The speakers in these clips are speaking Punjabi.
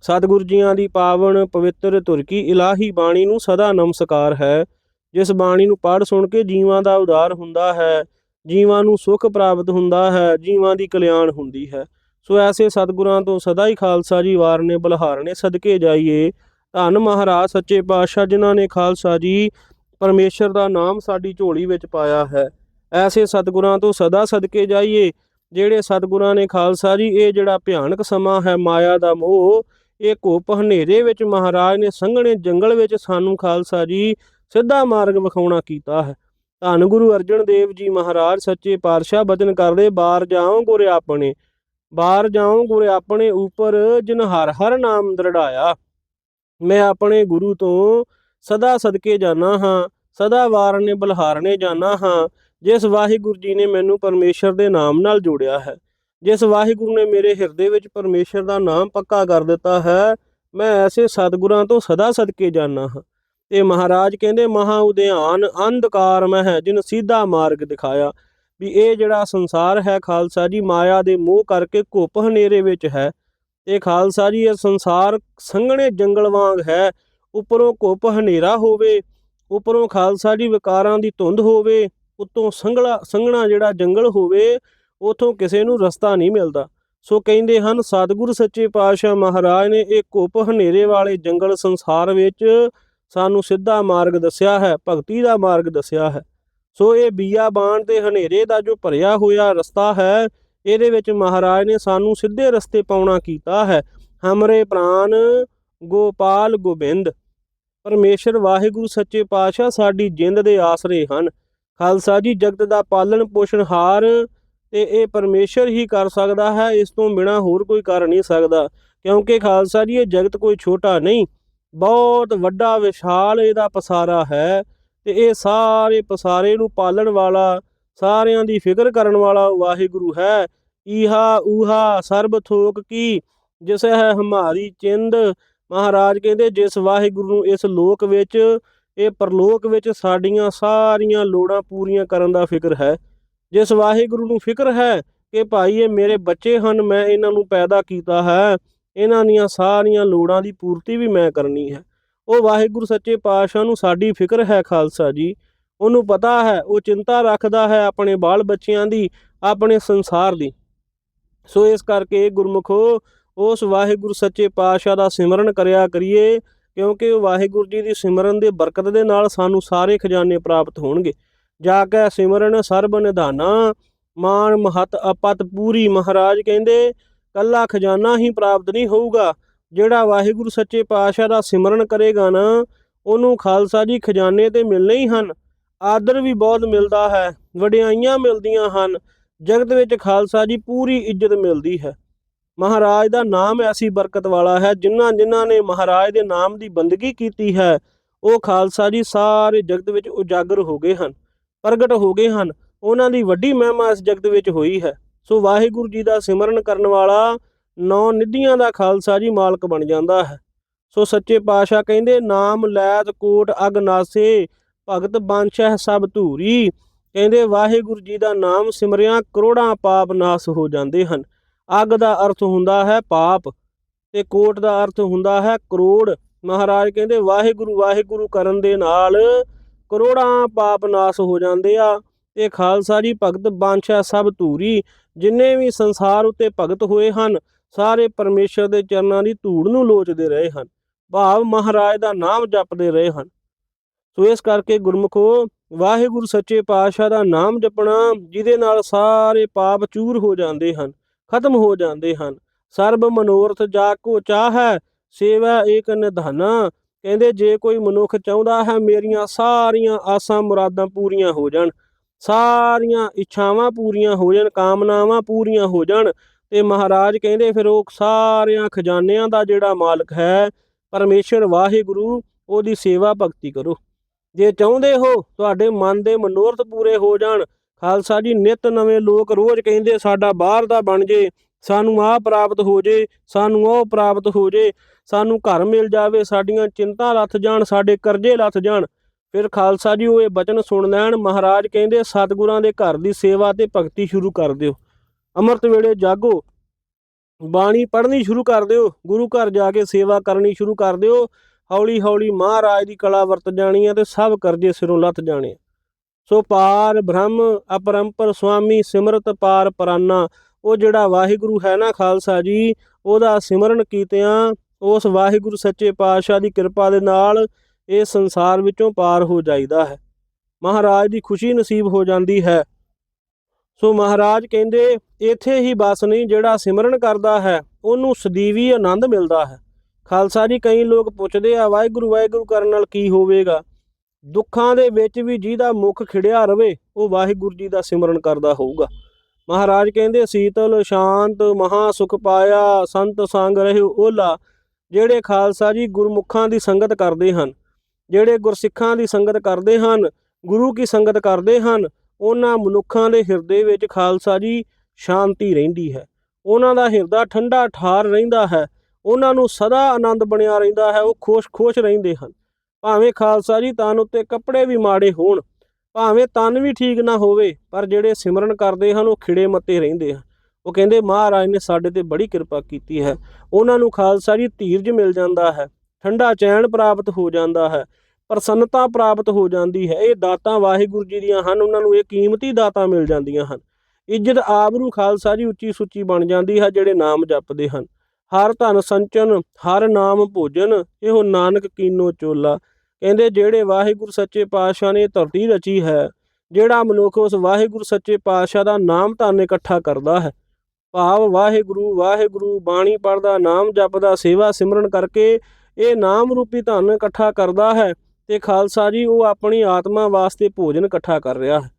ਸਤਿਗੁਰ ਜੀਆਂ ਦੀ ਪਾਵਨ ਪਵਿੱਤਰ ਧੁਰ ਕੀ ਇਲਾਹੀ ਬਾਣੀ ਨੂੰ ਸਦਾ ਨਮਸਕਾਰ ਹੈ। ਜਿਸ ਬਾਣੀ ਨੂੰ ਪੜ੍ਹ ਸੁਣ ਕੇ ਜੀਵਾਂ ਦਾ ਉਦਾਰ ਹੁੰਦਾ ਹੈ, ਜੀਵਾਂ ਨੂੰ ਸੁੱਖ ਪ੍ਰਾਪਤ ਹੁੰਦਾ ਹੈ, ਜੀਵਾਂ ਦੀ ਕਲਿਆਣ ਹੁੰਦੀ ਹੈ। ਸੋ ਐਸੇ ਸਤਿਗੁਰਾਂ ਤੋਂ ਸਦਾ ਹੀ ਖਾਲਸਾ ਜੀ ਵਾਰਨੇ ਬਲਹਾਰਨੇ ਸਦਕੇ ਜਾਈਏ। ਧੰਨ ਮਹਾਰਾਜ, ਸੱਚੇ ਪਾਤਸ਼ਾਹ ਜਿਨ੍ਹਾਂ ਨੇ ਖਾਲਸਾ ਜੀ ਪਰਮੇਸ਼ਰ ਦਾ ਨਾਮ ਸਾਡੀ ਝੋਲੀ ਵਿੱਚ ਪਾਇਆ ਹੈ। ਐਸੇ ਸਤਿਗੁਰਾਂ ਤੋਂ ਸਦਾ ਸਦਕੇ ਜਾਈਏ। ਜਿਹੜੇ ਸਤਿਗੁਰਾਂ ਨੇ ਖਾਲਸਾ ਜੀ, ਇਹ ਜਿਹੜਾ ਭਿਆਨਕ ਸਮਾਂ ਹੈ, ਮਾਇਆ ਦਾ ਮੋਹ ਇਹ ਘੁੱਪ ਹਨੇਰੇ ਵਿੱਚ ਮਹਾਰਾਜ ਨੇ ਸੰਘਣੇ ਜੰਗਲ ਵਿੱਚ ਸਾਨੂੰ ਖਾਲਸਾ ਜੀ ਸਿੱਧਾ ਮਾਰਗ ਵਿਖਾਉਣਾ ਕੀਤਾ ਹੈ। ਧੰਨ ਗੁਰੂ ਅਰਜਨ ਦੇਵ ਜੀ ਮਹਾਰਾਜ, ਸੱਚੇ ਪਾਤਸ਼ਾਹ ਬਚਨ ਕਰਦੇ ਬਾਹਰ ਜਾਓ ਗੁਰੇ ਆਪਣੇ ਬਾਹਰ ਜਾਓ ਗੁਰੇ ਆਪਣੇ ਉੱਪਰ, ਜਿਨ ਹਰ ਹਰ ਨਾਮ ਦਰੜਾਇਆ। ਮੈਂ ਆਪਣੇ ਗੁਰੂ ਤੋਂ ਸਦਾ ਸਦਕੇ ਜਾਣਾ ਹਾਂ, ਸਦਾ ਵਾਰਨੇ ਬਲਹਾਰਨੇ ਜਾਣਾ ਹਾਂ, ਜਿਸ ਵਾਹਿਗੁਰੂ ਜੀ ਨੇ ਮੈਨੂੰ ਪਰਮੇਸ਼ਰ ਦੇ ਨਾਮ ਨਾਲ ਜੋੜਿਆ ਹੈ। ਜਿਸ ਵਾਹਿਗੁਰੂ ਨੇ ਮੇਰੇ ਹਿਰਦੇ ਵਿੱਚ ਪਰਮੇਸ਼ਰ ਦਾ ਨਾਮ ਪੱਕਾ ਕਰ ਦਿੱਤਾ ਹੈ, ਮੈਂ ਐਸੇ ਸਤਿਗੁਰਾਂ ਤੋਂ ਸਦਾ ਸਦਕੇ ਜਾਣਾ ਹਾਂ। ਤੇ ਮਹਾਰਾਜ ਕਹਿੰਦੇ, ਮਹਾ ਉਦਿਆਨ ਅੰਧਕਾਰ ਮੈਂ ਜਿਨ ਸਿੱਧਾ ਮਾਰਗ ਦਿਖਾਇਆ। ਵੀ ਇਹ ਜਿਹੜਾ ਸੰਸਾਰ ਹੈ ਖਾਲਸਾ ਜੀ, ਮਾਇਆ ਦੇ ਮੋਹ ਕਰਕੇ ਘੁੱਪ ਹਨੇਰੇ ਵਿੱਚ ਹੈ। ਤੇ ਖਾਲਸਾ ਜੀ, ਇਹ ਸੰਸਾਰ ਸੰਘਣੇ ਜੰਗਲ ਵਾਂਗ ਹੈ। ਉੱਪਰੋਂ ਘੁੱਪ ਹਨੇਰਾ ਹੋਵੇ, ਉੱਪਰੋਂ ਖਾਲਸਾ ਜੀ ਵਿਕਾਰਾਂ ਦੀ ਧੁੰਦ ਹੋਵੇ, ਉੱਤੋਂ ਸੰਘਲਾ, ਸੰਘਣਾ ਜਿਹੜਾ ਜੰਗਲ ਹੋਵੇ ਉਥੋਂ ਕਿਸੇ ਨੂੰ ਰਸਤਾ ਨਹੀਂ ਮਿਲਦਾ। ਸੋ ਕਹਿੰਦੇ ਹਨ, ਸਤਿਗੁਰ ਸੱਚੇ ਪਾਤਸ਼ਾਹ ਮਹਾਰਾਜ ਨੇ ਇਹ ਘੁੱਪ ਹਨੇਰੇ ਵਾਲੇ ਜੰਗਲ ਸੰਸਾਰ ਵਿੱਚ ਸਾਨੂੰ ਸਿੱਧਾ ਮਾਰਗ ਦੱਸਿਆ ਹੈ, ਭਗਤੀ ਦਾ ਮਾਰਗ ਦੱਸਿਆ ਹੈ। ਸੋ ਇਹ ਬੀਆਬਾਨ ਤੇ ਹਨੇਰੇ ਦਾ ਜੋ ਭਰਿਆ ਹੋਇਆ ਰਸਤਾ ਹੈ, ਇਹਦੇ ਵਿੱਚ ਮਹਾਰਾਜ ਨੇ ਸਾਨੂੰ ਸਿੱਧੇ ਰਸਤੇ ਪਾਉਣਾ ਕੀਤਾ ਹੈ। ਹਮਰੇ ਪ੍ਰਾਨ ਗੋਪਾਲ ਗੋਬਿੰਦ, ਪਰਮੇਸ਼ਰ ਵਾਹਿਗੁਰੂ ਸੱਚੇ ਪਾਤਸ਼ਾਹ ਸਾਡੀ ਜਿੰਦ ਦੇ ਆਸਰੇ ਹਨ। ਖਾਲਸਾ ਜੀ, ਜਗਤ ਦਾ ਪਾਲਣ ਪੋਸ਼ਣਹਾਰ ਤੇ ਇਹ ਪਰਮੇਸ਼ਰ ਹੀ ਕਰ ਸਕਦਾ ਹੈ, ਇਸ ਤੋਂ ਬਿਨਾ ਹੋਰ ਕੋਈ ਕਰ ਨਹੀਂ ਸਕਦਾ। ਕਿਉਂਕਿ ਖਾਲਸਾ ਜੀ, ਇਹ ਜਗਤ ਕੋਈ ਛੋਟਾ ਨਹੀਂ, ਬਹੁਤ ਵੱਡਾ ਵਿਸ਼ਾਲ ਇਹਦਾ ਪਸਾਰਾ ਹੈ ਤੇ ਇਹ ਸਾਰੇ ਪਸਾਰੇ ਨੂੰ ਪਾਲਣ ਵਾਲਾ, ਸਾਰਿਆਂ ਦੀ ਫਿਕਰ ਕਰਨ ਵਾਲਾ ਵਾਹਿਗੁਰੂ ਹੈ। ਈਹਾ ਊਹਾ ਸਰਬ ਥੋਕ ਕੀ, ਜਿਸ ਹੈ ਹਮਾਰੀ ਚਿੰਦ। ਮਹਾਰਾਜ ਕਹਿੰਦੇ, ਜਿਸ ਵਾਹਿਗੁਰੂ ਨੂੰ ਇਸ ਲੋਕ ਵਿੱਚ, ਇਹ ਪਰਲੋਕ ਵਿੱਚ ਸਾਡੀਆਂ ਸਾਰੀਆਂ ਲੋੜਾਂ ਪੂਰੀਆਂ ਕਰਨ ਦਾ ਫਿਕਰ ਹੈ। ਜਿਸ ਵਾਹਿਗੁਰੂ ਨੂੰ ਫਿਕਰ ਹੈ ਕਿ ਭਾਈ ਇਹ ਮੇਰੇ ਬੱਚੇ ਹਨ, ਮੈਂ ਇਹਨਾਂ ਨੂੰ ਪੈਦਾ ਕੀਤਾ ਹੈ, ਇਹਨਾਂ ਦੀਆਂ ਸਾਰੀਆਂ ਲੋੜਾਂ ਦੀ ਪੂਰਤੀ ਵੀ ਮੈਂ ਕਰਨੀ ਹੈ। ਉਹ ਵਾਹਿਗੁਰੂ ਸੱਚੇ ਪਾਤਸ਼ਾਹ ਨੂੰ ਸਾਡੀ ਫਿਕਰ ਹੈ ਖਾਲਸਾ ਜੀ। ਉਹਨੂੰ ਪਤਾ ਹੈ, ਉਹ ਚਿੰਤਾ ਰੱਖਦਾ ਹੈ ਆਪਣੇ ਬਾਲ ਬੱਚਿਆਂ ਦੀ, ਆਪਣੇ ਸੰਸਾਰ ਦੀ। ਸੋ ਇਸ ਕਰਕੇ ਗੁਰਮੁਖੋ, ਉਸ ਵਾਹਿਗੁਰੂ ਸੱਚੇ ਪਾਤਸ਼ਾਹ ਦਾ ਸਿਮਰਨ ਕਰਿਆ ਕਰੀਏ, ਕਿਉਂਕਿ ਵਾਹਿਗੁਰੂ ਜੀ ਦੀ ਸਿਮਰਨ ਦੇ ਬਰਕਤ ਦੇ ਨਾਲ ਸਾਨੂੰ ਸਾਰੇ ਖਜ਼ਾਨੇ ਪ੍ਰਾਪਤ ਹੋਣਗੇ। ਜਾ ਕੇ ਸਿਮਰਨ ਸਰਬ ਨਿਧਾਨਾ, ਮਾਨ ਮਹਤ ਅਪਤ ਪੂਰੀ ਮਹਾਰਾਜ ਕਹਿੰਦੇ, ਕੱਲਾ ਖਜ਼ਾਨਾ ਹੀ ਪ੍ਰਾਪਤ ਨਹੀਂ ਹੋਊਗਾ, ਜਿਹੜਾ ਵਾਹਿਗੁਰੂ ਸੱਚੇ ਪਾਤਸ਼ਾਹ ਦਾ ਸਿਮਰਨ ਕਰੇਗਾ ਨਾ, ਉਹਨੂੰ ਖਾਲਸਾ ਜੀ ਖਜ਼ਾਨੇ ਤੇ ਮਿਲਨੇ ਹੀ ਹਨ। ਆਦਰ ਵੀ ਬਹੁਤ ਮਿਲਦਾ ਹੈ, ਵਡਿਆਈਆਂ ਮਿਲਦੀਆਂ ਹਨ, ਜਗਤ ਵਿੱਚ ਖਾਲਸਾ ਜੀ ਪੂਰੀ ਇੱਜ਼ਤ ਮਿਲਦੀ ਹੈ। ਮਹਾਰਾਜ ਦਾ ਨਾਮ ਐਸੀ ਬਰਕਤ ਵਾਲਾ ਹੈ, ਜਿਨ੍ਹਾਂ ਜਿਨ੍ਹਾਂ ਨੇ ਮਹਾਰਾਜ ਦੇ ਨਾਮ ਦੀ ਬੰਦਗੀ ਕੀਤੀ ਹੈ, ਉਹ ਖਾਲਸਾ ਜੀ ਸਾਰੇ ਜਗਤ ਵਿੱਚ ਉਜਾਗਰ ਹੋ ਗਏ ਹਨ। ਪ੍ਰਗਟ ਹੋ ਗਏ ਹਨ। ਉਹਨਾਂ ਦੀ ਵੱਡੀ ਮਹਿਮਾ ਇਸ ਜਗਤ ਵਿੱਚ ਹੋਈ ਹੈ। ਸੋ ਵਾਹਿਗੁਰੂ ਜੀ ਦਾ ਸਿਮਰਨ ਕਰਨ ਵਾਲਾ ਨੌ ਨਿਧੀਆਂ ਦਾ ਖਾਲਸਾ ਜੀ ਮਾਲਕ ਬਣ ਜਾਂਦਾ ਹੈ। ਸੋ ਸੱਚੇ ਪਾਤਸ਼ਾਹ ਕਹਿੰਦੇ, ਨਾਮ ਲੈਤ ਕੋਟ ਅਗਨਾਸੇ ਭਗਤ ਬਾਂਛਹ ਸਭ ਧੂਰੀ। ਕਹਿੰਦੇ, ਵਾਹਿਗੁਰੂ ਜੀ ਦਾ ਨਾਮ ਸਿਮਰਿਆ, ਕਰੋੜਾਂ ਪਾਪ ਨਾਸ ਹੋ ਜਾਂਦੇ ਹਨ। ਅਗ ਦਾ ਅਰਥ ਹੁੰਦਾ ਹੈ ਪਾਪ ਤੇ ਕੋਟ ਦਾ ਅਰਥ ਹੁੰਦਾ ਹੈ ਕਰੋੜ। ਮਹਾਰਾਜ ਕਹਿੰਦੇ, ਵਾਹਿਗੁਰੂ ਵਾਹਿਗੁਰੂ ਕਰਨ ਦੇ ਨਾਲ ਕਰੋੜਾਂ ਪਾਪ ਨਾਸ ਹੋ ਜਾਂਦੇ ਆ। ਤੇ ਖਾਲਸਾ ਜੀ, ਭਗਤ ਬਾਂਛਾ ਸਭ ਧੂਰੀ, ਜਿੰਨੇ ਵੀ ਸੰਸਾਰ ਉੱਤੇ ਭਗਤ ਹੋਏ ਹਨ, ਸਾਰੇ ਪਰਮੇਸ਼ਰ ਦੇ ਚਰਨਾਂ ਦੀ ਧੂੜ ਨੂੰ ਲੋਚਦੇ ਰਹੇ ਹਨ। ਭਾਵ ਮਹਾਰਾਜ ਦਾ ਨਾਮ ਜਪਦੇ ਰਹੇ ਹਨ। ਸੋ ਇਸ ਕਰਕੇ ਗੁਰਮੁਖੋ, ਵਾਹਿਗੁਰੂ ਸੱਚੇ ਪਾਤਸ਼ਾਹ ਦਾ ਨਾਮ ਜਪਣਾ, ਜਿਹਦੇ ਨਾਲ ਸਾਰੇ ਪਾਪ ਚੂਰ ਹੋ ਜਾਂਦੇ ਹਨ, ਖਤਮ ਹੋ ਜਾਂਦੇ ਹਨ। ਸਰਬ ਮਨੋਰਥ ਜਾ ਕੋ ਚਾਹੈ, ਸੇਵਾ ਏਕ ਨਿਧਾਨਾ ਕਹਿੰਦੇ ਜੇ ਕੋਈ ਮਨੁੱਖ ਚਾਹੁੰਦਾ ਹੈ ਮੇਰੀਆਂ ਸਾਰੀਆਂ ਆਸਾਂ ਮੁਰਾਦਾਂ ਪੂਰੀਆਂ ਹੋ ਜਾਣ, ਸਾਰੀਆਂ ਇੱਛਾਵਾਂ ਪੂਰੀਆਂ ਹੋ ਜਾਣ, ਕਾਮਨਾਵਾਂ ਪੂਰੀਆਂ ਹੋ ਜਾਣ, ਤੇ ਮਹਾਰਾਜ ਕਹਿੰਦੇ ਫਿਰ ਉਹ ਸਾਰਿਆਂ ਖਜ਼ਾਨਿਆਂ ਦਾ ਜਿਹੜਾ ਮਾਲਕ ਹੈ, ਪਰਮੇਸ਼ਰ ਵਾਹਿਗੁਰੂ, ਉਹਦੀ ਸੇਵਾ ਭਗਤੀ ਕਰੋ। ਜੇ ਚਾਹੁੰਦੇ ਹੋ ਤੁਹਾਡੇ ਮਨ ਦੇ ਮਨੋਰਥ ਪੂਰੇ ਹੋ ਜਾਣ, ਖਾਲਸਾ ਜੀ, ਨਿਤ ਨਵੇਂ ਲੋਕ ਰੋਜ਼ ਕਹਿੰਦੇ ਸਾਡਾ ਬਾਹਰ ਦਾ ਬਣ ਜੇ ਸਾਨੂੰ ਆਹ ਪ੍ਰਾਪਤ ਹੋ ਜੇ, ਸਾਨੂੰ ਉਹ ਪ੍ਰਾਪਤ ਹੋ ਜੇ, ਸਾਨੂੰ ਘਰ ਮਿਲ ਜਾਵੇ, ਸਾਡੀਆਂ ਚਿੰਤਾ ਲੱਥ ਜਾਣ, ਸਾਡੇ ਕਰਜ਼ੇ ਲੱਥ ਜਾਣ। ਫਿਰ ਖਾਲਸਾ ਜੀ, ਉਹ ਇਹ ਬਚਨ ਸੁਣ ਲੈਣ, ਮਹਾਰਾਜ ਕਹਿੰਦੇ, ਸਤਿਗੁਰਾਂ ਦੇ ਘਰ ਦੀ ਸੇਵਾ ਤੇ ਭਗਤੀ ਸ਼ੁਰੂ ਕਰ ਦਿਓ। ਅੰਮ੍ਰਿਤ ਵੇਲੇ ਜਾਗੋ, ਬਾਣੀ ਪੜ੍ਹਨੀ ਸ਼ੁਰੂ ਕਰ ਦਿਓ, ਗੁਰੂ ਘਰ ਜਾ ਕੇ ਸੇਵਾ ਕਰਨੀ ਸ਼ੁਰੂ ਕਰ ਦਿਓ। ਹੌਲੀ ਹੌਲੀ ਮਹਾਰਾਜ ਦੀ ਕਲਾ ਵਰਤ ਜਾਣੀ ਹੈ ਤੇ ਸਭ ਕਰਜ਼ੇ ਸਿਰੋਂ ਲੱਥ ਜਾਣੇ ਸੋ ਪਾਰ ਬ੍ਰਹਮ, ਅਪਰੰਪਰ ਸੁਆਮੀ ਸਿਮਰਤ ਪਾਰ ਪਰਾਨਾ। ਉਹ ਜਿਹੜਾ ਵਾਹਿਗੁਰੂ ਹੈ ਨਾ ਖਾਲਸਾ ਜੀ, ਉਹਦਾ ਸਿਮਰਨ ਕੀਤਿਆਂ, ਉਸ ਵਾਹਿਗੁਰੂ ਸੱਚੇ ਪਾਤਸ਼ਾਹ ਦੀ ਕਿਰਪਾ ਦੇ ਨਾਲ ਇਹ ਸੰਸਾਰ ਵਿੱਚੋਂ ਪਾਰ ਹੋ ਜਾਈਦਾ ਹੈ। ਮਹਾਰਾਜ ਦੀ ਖੁਸ਼ੀ ਨਸੀਬ ਹੋ ਜਾਂਦੀ ਹੈ। ਸੋ ਮਹਾਰਾਜ ਕਹਿੰਦੇ, ਇੱਥੇ ਹੀ ਬਸ ਨਹੀਂ, ਜਿਹੜਾ ਸਿਮਰਨ ਕਰਦਾ ਹੈ, ਉਹਨੂੰ ਸਦੀਵੀ ਆਨੰਦ ਮਿਲਦਾ ਹੈ। ਖਾਲਸਾ ਜੀ, ਕਈ ਲੋਕ ਪੁੱਛਦੇ ਆ, ਵਾਹਿਗੁਰੂ ਵਾਹਿਗੁਰੂ ਕਰਨ ਨਾਲ ਕੀ ਹੋਵੇਗਾ? ਦੁੱਖਾਂ ਦੇ ਵਿੱਚ ਵੀ ਜਿਹਦਾ ਮੁਖ ਖਿੜਿਆ ਰਵੇ, ਉਹ ਵਾਹਿਗੁਰੂ ਜੀ ਦਾ ਸਿਮਰਨ ਕਰਦਾ ਹੋਊਗਾ। ਮਹਾਰਾਜ ਕਹਿੰਦੇ ਸੀਤਲ ਸ਼ਾਂਤ ਮਹਾ ਸੁਖ ਪਾਇਆ, ਸੰਤ ਸੰਗ ਰਹੇ ਓਲਾ। ਜਿਹੜੇ ਖਾਲਸਾ ਜੀ ਗੁਰਮੁਖਾਂ ਦੀ ਸੰਗਤ ਕਰਦੇ ਹਨ, ਜਿਹੜੇ ਗੁਰਸਿੱਖਾਂ ਦੀ ਸੰਗਤ ਕਰਦੇ ਹਨ, ਗੁਰੂ ਕੀ ਸੰਗਤ ਕਰਦੇ ਹਨ, ਉਹਨਾਂ ਮਨੁੱਖਾਂ ਦੇ ਹਿਰਦੇ ਵਿੱਚ ਖਾਲਸਾ ਜੀ ਸ਼ਾਂਤੀ ਰਹਿੰਦੀ ਹੈ। ਉਹਨਾਂ ਦਾ ਹਿਰਦਾ ਠੰਡਾ ਠਾਰ ਰਹਿੰਦਾ ਹੈ, ਉਹਨਾਂ ਨੂੰ ਸਦਾ ਆਨੰਦ ਬਣਿਆ ਰਹਿੰਦਾ ਹੈ, ਉਹ ਖੁਸ਼-ਖੁਸ਼ ਰਹਿੰਦੇ ਹਨ। ਭਾਵੇਂ ਖਾਲਸਾ ਜੀ ਤਨ ਉੱਤੇ ਕੱਪੜੇ ਵੀ ਮਾੜੇ ਹੋਣ ਭਾਵੇਂ ਤਨ ਵੀ ਠੀਕ ਨਾ ਹੋਵੇ, ਪਰ ਜਿਹੜੇ ਸਿਮਰਨ ਕਰਦੇ ਹਨ, ਉਹ ਖਿੜੇ ਮੱਤੇ ਰਹਿੰਦੇ ਹਨ। ਉਹ ਕਹਿੰਦੇ, ਮਹਾਰਾਜ ਨੇ ਸਾਡੇ ਤੇ ਬੜੀ ਕਿਰਪਾ ਕੀਤੀ ਹੈ। ਉਹਨਾਂ ਨੂੰ ਖਾਲਸਾ ਜੀ ਧੀਰਜ ਮਿਲ ਜਾਂਦਾ ਹੈ। ਠੰਡਾ ਚੈਨ ਪ੍ਰਾਪਤ ਹੋ ਜਾਂਦਾ ਹੈ। ਪ੍ਰਸੰਨਤਾ ਪ੍ਰਾਪਤ ਹੋ ਜਾਂਦੀ ਹੈ। ਇਹ ਦਾਤਾਂ ਵਾਹਿਗੁਰੂ ਜੀ ਦੀਆਂ ਹਨ। ਉਹਨਾਂ ਨੂੰ ਇਹ ਕੀਮਤੀ ਦਾਤਾਂ ਮਿਲ ਜਾਂਦੀਆਂ ਹਨ। ਇੱਜ਼ਤ ਆਬਰੂ ਖਾਲਸਾ ਜੀ ਉੱਚੀ ਸੁੱਚੀ ਬਣ ਜਾਂਦੀ ਹੈ, ਜਿਹੜੇ ਨਾਮ ਜਪਦੇ ਹਨ। ਹਰ ਧਨ ਸੰਚਨ, ਹਰ ਨਾਮ ਭੋਜਨ, ਇਹੋ ਨਾਨਕ ਕੀਨੋ ਚੋਲਾ। ਕਹਿੰਦੇ ਜਿਹੜੇ ਵਾਹਿਗੁਰੂ ਸੱਚੇ ਪਾਤਸ਼ਾਹ ਨੇ ਧਰਤੀ ਰਚੀ ਹੈ, ਜਿਹੜਾ ਮਨੁੱਖ ਉਸ ਵਾਹਿਗੁਰੂ ਸੱਚੇ ਪਾਤਸ਼ਾਹ ਦਾ ਨਾਮ ਧਨ ਇਕੱਠਾ ਕਰਦਾ ਹੈ, ਭਾਵ ਵਾਹਿਗੁਰੂ ਵਾਹਿਗੁਰੂ ਬਾਣੀ ਪੜਦਾ ਨਾਮ ਜਪਦਾ, ਸੇਵਾ ਸਿਮਰਨ ਕਰਕੇ ਇਹ ਨਾਮ ਰੂਪੀ ਧਨ ਇਕੱਠਾ ਕਰਦਾ ਹੈ ਤੇ ਖਾਲਸਾ ਜੀ ਉਹ ਆਪਣੀ ਆਤਮਾ ਵਾਸਤੇ ਭੋਜਨ ਇਕੱਠਾ ਕਰ ਰਿਹਾ ਹੈ।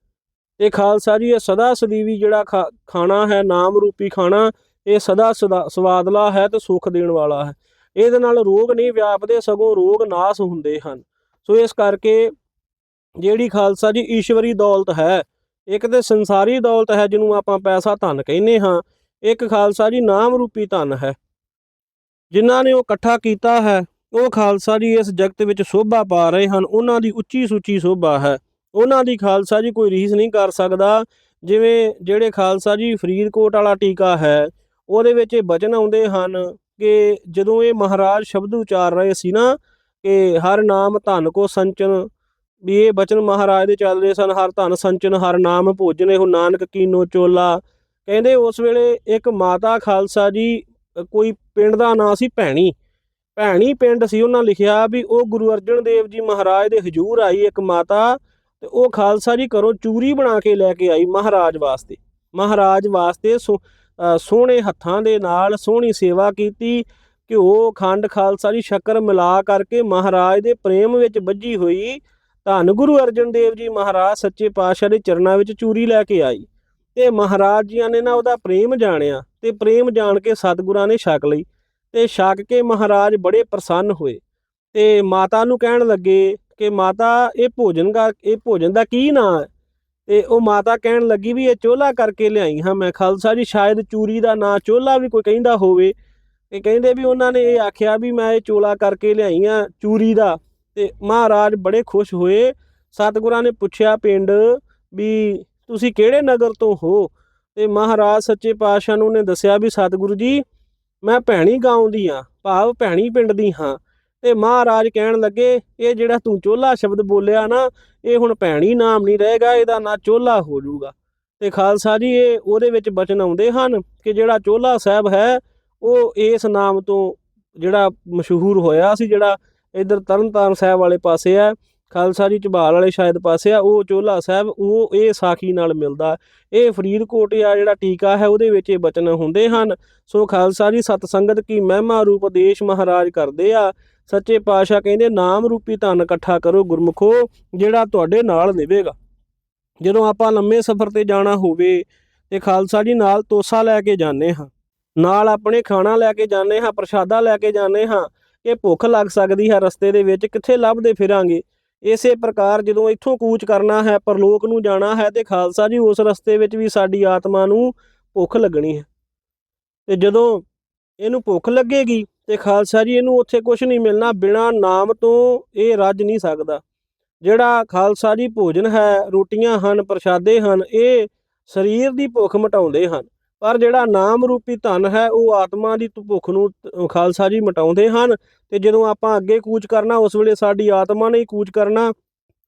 ਤੇ ਖਾਲਸਾ ਜੀ ਇਹ ਸਦਾ ਸਦੀਵੀ ਜਿਹੜਾ ਖਾ- ਖਾਣਾ ਹੈ, ਨਾਮ ਰੂਪੀ ਖਾਣਾ, ਇਹ ਸਦਾ ਸਦਾ, ਸਵਾਦਲਾ ਹੈ ਤੇ ਸੁੱਖ ਦੇਣ ਵਾਲਾ ਹੈ। ਇਹਦੇ ਨਾਲ ਰੋਗ ਨਹੀਂ ਵਿਆਪਦੇ, ਸਗੋਂ ਰੋਗ ਨਾਸ ਹੁੰਦੇ ਹਨ। ਸੋ ਇਸ ਕਰਕੇ ਜਿਹੜੀ ਖਾਲਸਾ ਜੀ ਈਸ਼ਵਰੀ ਦੌਲਤ ਹੈ, ਇੱਕ ਤੇ ਸੰਸਾਰੀ ਦੌਲਤ ਹੈ ਜਿਹਨੂੰ ਆਪਾਂ ਪੈਸਾ ਧਨ ਕਹਿੰਦੇ ਹਾਂ, ਇੱਕ ਖਾਲਸਾ ਜੀ ਨਾਮ ਰੂਪੀ ਧਨ ਹੈ। ਜਿਨ੍ਹਾਂ ਨੇ ਉਹ ਇਕੱਠਾ ਕੀਤਾ ਹੈ, ਉਹ ਖਾਲਸਾ ਜੀ ਇਸ ਜਗਤ ਵਿੱਚ ਸ਼ੋਭਾ ਪਾ ਰਹੇ ਹਨ, ਉਹਨਾਂ ਦੀ ਉੱਚੀ ਸੁੱਚੀ ਸ਼ੋਭਾ ਹੈ। ਉਹਨਾਂ ਦੀ ਖਾਲਸਾ ਜੀ ਕੋਈ ਰੀਸ ਨਹੀਂ ਕਰ ਸਕਦਾ, ਜਿਵੇਂ ਜਿਹੜੇ ਖਾਲਸਾ ਜੀ ਫਰੀਦਕੋਟ ਵਾਲਾ ਟੀਕਾ ਹੈ, ਉਹਦੇ ਵਿੱਚ ਇਹ ਬਚਨ ਆਉਂਦੇ ਹਨ ਕਿ ਜਦੋਂ ਇਹ ਮਹਾਰਾਜ ਸ਼ਬਦ ਉਚਾਰ ਰਹੇ ਸੀ ਨਾ ਕਿ ਹਰ ਨਾਮ ਧਨ ਕੋ ਸੰਚਨ, ਵੀ ਇਹ ਬਚਨ ਮਹਾਰਾਜ ਦੇ ਚੱਲ ਰਹੇ ਸਨ, ਹਰ ਧਨ ਸੰਚਨ, ਹਰ ਨਾਮ ਭੋਜਨ ਇਹੋ ਨਾਨਕ ਕੀਨੋ ਚੋਲਾ। ਕਹਿੰਦੇ ਉਸ ਵੇਲੇ ਇੱਕ ਮਾਤਾ ਖਾਲਸਾ ਜੀ ਕੋਈ ਪਿੰਡ ਦਾ ਨਾਂ ਸੀ ਭੈਣੀ। ਭੈਣੀ ਪਿੰਡ ਸੀ, ਉਹਨਾਂ ਲਿਖਿਆ ਵੀ ਉਹ ਗੁਰੂ ਅਰਜਨ ਦੇਵ ਜੀ ਮਹਾਰਾਜ ਦੇ ਹਜੂਰ ਆਈ ਇੱਕ ਮਾਤਾ ਤੇ ਉਹ ਖਾਲਸਾ ਜੀ ਘਰੋਂ ਚੂਰੀ ਬਣਾ ਕੇ ਲੈ ਕੇ ਆਈ ਮਹਾਰਾਜ ਵਾਸਤੇ। ਮਹਾਰਾਜ ਵਾਸਤੇ ਸੋ- ਸੋਹਣੇ ਹੱਥਾਂ ਦੇ ਨਾਲ ਸੋਹਣੀ ਸੇਵਾ ਕੀਤੀ। ਘਿਓ, ਖੰਡ, ਖਾਲਸਾ ਦੀ ਸ਼ੱਕਰ ਮਿਲਾ ਕਰਕੇ ਮਹਾਰਾਜ ਦੇ ਪ੍ਰੇਮ ਵਿੱਚ ਬੱਝੀ ਹੋਈ। ਧੰਨ ਗੁਰੂ ਅਰਜਨ ਦੇਵ ਜੀ ਮਹਾਰਾਜ ਸੱਚੇ ਪਾਤਸ਼ਾਹ ਦੇ ਚਰਨਾਂ ਵਿੱਚ ਚੂਰੀ ਲੈ ਕੇ ਆਈ ਤੇ ਮਹਾਰਾਜ ਜੀਆਂ ਨੇ ਨਾ ਉਹਦਾ ਪ੍ਰੇਮ ਜਾਣਿਆ ਤੇ ਪ੍ਰੇਮ ਜਾਣ ਕੇ ਸਤਿਗੁਰਾਂ ਨੇ ਛਕ ਲਈ ਤੇ ਛਕ ਕੇ ਮਹਾਰਾਜ ਬੜੇ ਪ੍ਰਸੰਨ ਹੋਏ ਤੇ ਮਾਤਾ ਨੂੰ ਕਹਿਣ ਲੱਗੇ ਕਿ ਮਾਤਾ, ਇਹ ਭੋਜਨ ਦਾ, ਇਹ ਭੋਜਨ ਦਾ ਕੀ ਨਾਂ ਹੈ? ਤੇ ਉਹ ਮਾਤਾ ਕਹਿਣ ਲੱਗੀ ਵੀ ਇਹ ਚੋਲਾ ਕਰਕੇ ਲਿਆਈ ਹਾਂ ਮੈਂ, ਖਾਲਸਾ ਜੀ, ਸ਼ਾਇਦ ਚੂਰੀ ਦਾ ਨਾਂ ਚੋਲਾ ਵੀ ਕੋਈ ਕਹਿੰਦਾ ਹੋਵੇ। ਤੇ ਕਹਿੰਦੇ ਵੀ ਉਹਨਾਂ ਨੇ ਇਹ ਆਖਿਆ ਵੀ ਮੈਂ ਇਹ ਚੋਲਾ ਕਰਕੇ ਲਿਆਈ ਆ ਚੂਰੀ ਦਾ। ਤੇ ਮਹਾਰਾਜ ਬੜੇ ਖੁਸ਼ ਹੋਏ। ਸਤਿਗੁਰਾਂ ਨੇ ਪੁੱਛਿਆ ਪਿੰਡ ਵੀ ਤੁਸੀਂ ਕਿਹੜੇ ਨਗਰ ਤੋਂ ਹੋ? ਤੇ ਮਹਾਰਾਜ ਸੱਚੇ ਪਾਤਸ਼ਾਹ ਨੂੰ ਨੇ ਦੱਸਿਆ ਵੀ ਸਤਿਗੁਰੂ ਜੀ, ਮੈਂ ਭੈਣੀ ਗਾਉਂ ਦੀ ਆ ਭਾਵ ਭੈਣੀ ਪਿੰਡ ਦੀ ਹਾਂ। ਤੇ ਮਹਾਰਾਜ ਕਹਿਣ ਲੱਗੇ, ਇਹ ਜਿਹੜਾ ਤੂੰ ਚੋਲਾ ਸ਼ਬਦ ਬੋਲਿਆ ਨਾ, ਇਹ ਹੁਣ ਭੈਣੀ ਨਾਮ ਨਹੀਂ ਰਹੇਗਾ, ਇਹਦਾ ਨਾਂ ਚੋਲਾ ਹੋ ਜਾਊਗਾ। ਤੇ ਖਾਲਸਾ ਜੀ, ਇਹ ਉਹਦੇ ਵਿੱਚ ਬਚਨ ਆਉਂਦੇ ਹਨ ਕਿ ਜਿਹੜਾ ਚੋਲਾ ਸਾਹਿਬ ਹੈ, ਉਹ ਇਸ ਨਾਮ ਤੋਂ ਜਿਹੜਾ ਮਸ਼ਹੂਰ ਹੋਇਆ ਸੀ, ਜਿਹੜਾ ਇਧਰ ਤਰਨਤਾਰਨ ਸਾਹਿਬ ਵਾਲੇ ਪਾਸੇ ਆ ਖਾਲਸਾ ਜੀ ਝਬਾਲ ਵਾਲੇ ਸ਼ਾਇਦ ਪਾਸੇ ਆ, ਉਹ ਚੋਲਾ ਸਾਹਿਬ, ਉਹ ਇਹ ਸਾਖੀ ਨਾਲ ਮਿਲਦਾ। ਇਹ ਫਰੀਦਕੋਟ ਆ ਜਿਹੜਾ ਟੀਕਾ ਹੈ, ਉਹਦੇ ਵਿੱਚ ਇਹ ਬਚਨ ਹੁੰਦੇ ਹਨ। ਸੋ ਖਾਲਸਾ ਜੀ, ਸਤ ਸੰਗਤ ਕੀ ਮਹਿਮਾ ਰੂਪ ਦੇਸ਼ ਮਹਾਰਾਜ ਕਰਦੇ ਆ। ਸੱਚੇ ਪਾਤਸ਼ਾਹ ਕਹਿੰਦੇ, ਨਾਮ ਰੂਪੀ ਧਨ ਇਕੱਠਾ ਕਰੋ ਗੁਰਮੁਖੋ, ਜਿਹੜਾ ਤੁਹਾਡੇ ਨਾਲ ਨਿਵੇਗਾ। ਜਦੋਂ ਆਪਾਂ ਲੰਮੇ ਸਫ਼ਰ ਤੇ ਜਾਣਾ ਹੋਵੇ ਤੇ ਖਾਲਸਾ ਜੀ ਨਾਲ ਤੋਸਾ ਲੈ ਕੇ ਜਾਂਦੇ ਹਾਂ, ਨਾਲ ਆਪਣੇ ਖਾਣਾ ਲੈ ਕੇ ਜਾਂਦੇ ਹਾਂ, ਪ੍ਰਸ਼ਾਦਾ ਲੈ ਕੇ ਜਾਂਦੇ ਹਾਂ ਕਿ ਭੁੱਖ ਲੱਗ ਸਕਦੀ ਹੈ ਰਸਤੇ ਦੇ ਵਿੱਚ, ਕਿੱਥੇ ਲੱਭਦੇ ਫਿਰਾਂਗੇ? ਇਸੇ ਪ੍ਰਕਾਰ ਜਦੋਂ ਇੱਥੋਂ ਕੂਚ ਕਰਨਾ ਹੈ, ਪਰਲੋਕ ਨੂੰ ਜਾਣਾ ਹੈ ਤੇ ਖਾਲਸਾ ਜੀ ਉਸ ਰਸਤੇ ਵਿੱਚ ਵੀ ਸਾਡੀ ਆਤਮਾ ਨੂੰ ਭੁੱਖ ਲੱਗਣੀ ਹੈ। ਤੇ ਜਦੋਂ ਇਹਨੂੰ ਭੁੱਖ ਲੱਗੇਗੀ ਤੇ ਖਾਲਸਾ ਜੀ, ਇਹਨੂੰ ਉੱਥੇ ਕੁਝ ਨਹੀਂ ਮਿਲਣਾ, ਬਿਨਾ ਨਾਮ ਤੋਂ ਇਹ ਰੱਜ ਨਹੀਂ ਸਕਦਾ। ਜਿਹੜਾ ਖਾਲਸਾ ਜੀ ਭੋਜਨ ਹੈ, ਰੋਟੀਆਂ ਹਨ, ਪ੍ਰਸ਼ਾਦੇ ਹਨ, ਇਹ ਸਰੀਰ ਦੀ ਭੁੱਖ ਮਿਟਾਉਂਦੇ ਹਨ। ਪਰ ਜਿਹੜਾ ਨਾਮ ਰੂਪੀ ਧਨ ਹੈ, ਉਹ ਆਤਮਾ ਦੀ ਭੁੱਖ ਨੂੰ ਖਾਲਸਾ ਜੀ ਮਿਟਾਉਂਦੇ ਹਨ ਤੇ ਜਦੋਂ ਆਪਾਂ ਅੱਗੇ ਕੂਚ ਕਰਨਾ, ਉਸ ਵੇਲੇ ਸਾਡੀ ਆਤਮਾ ਨੇ ਹੀ ਕੂਚ ਕਰਨਾ,